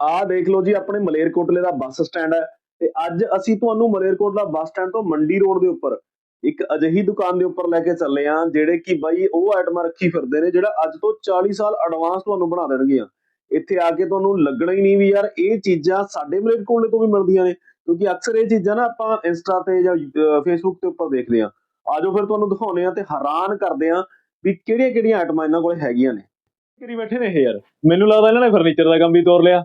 ਆਹ ਦੇਖ ਲਓ ਜੀ, ਆਪਣੇ ਮਲੇਰਕੋਟਲੇ ਦਾ ਬੱਸ ਸਟੈਂਡ ਹੈ ਤੇ ਅੱਜ ਅਸੀਂ ਤੁਹਾਨੂੰ ਮਲੇਰਕੋਟਲਾ ਬੱਸ ਸਟੈਂਡ ਤੋਂ ਮੰਡੀ ਰੋਡ ਦੇ ਉੱਪਰ ਇੱਕ ਅਜਿਹੀ ਦੁਕਾਨ ਦੇ ਉੱਪਰ ਲੈ ਕੇ ਚੱਲੇ ਆ ਜਿਹੜੇ ਕਿ ਬਾਈ ਉਹ ਆਈਟਮਾਂ ਰੱਖੀ ਫਿਰਦੇ ਨੇ, ਜਿਹੜਾ ਅੱਜ ਤੋਂ 40 ਸਾਲ ਐਡਵਾਂਸ ਤੁਹਾਨੂੰ ਬਣਾ ਦੇਣਗੀਆਂ। ਇੱਥੇ ਆ ਕੇ ਤੁਹਾਨੂੰ ਲੱਗਣਾ ਹੀ ਨਹੀਂ ਵੀ ਯਾਰ ਇਹ ਚੀਜ਼ਾਂ ਸਾਡੇ ਮਲੇਰਕੋਟਲੇ ਤੋਂ ਵੀ ਮਿਲਦੀਆਂ ਨੇ, ਕਿਉਂਕਿ ਅਕਸਰ ਇਹ ਚੀਜ਼ਾਂ ਨਾ ਆਪਾਂ ਇੰਸਟਾ ਤੇ ਜਾਂ ਫੇਸਬੁੱਕ ਤੇ ਉੱਪਰ ਦੇਖਦੇ ਆ ਆਜੋ ਫਿਰ ਤੁਹਾਨੂੰ ਦਿਖਾਉਨੇ ਆ ਤੇ ਹੈਰਾਨ ਕਰਦੇ ਆ ਵੀ ਕਿਹੜੀਆਂ ਕਿਹੜੀਆਂ ਆਈਟਮਾਂ ਇਹਨਾਂ ਕੋਲ ਹੈਗੀਆਂ ਨੇ। ਕਰੀ ਬੈਠੇ ਨੇ ਇਹ ਯਾਰ? ਮੈਨੂੰ ਲੱਗਦਾ ਇਹਨਾਂ ਨੇ ਫਰਨੀਚਰ ਦਾ ਕੰਮ ਵੀ ਤੋਰ ਲਿਆ।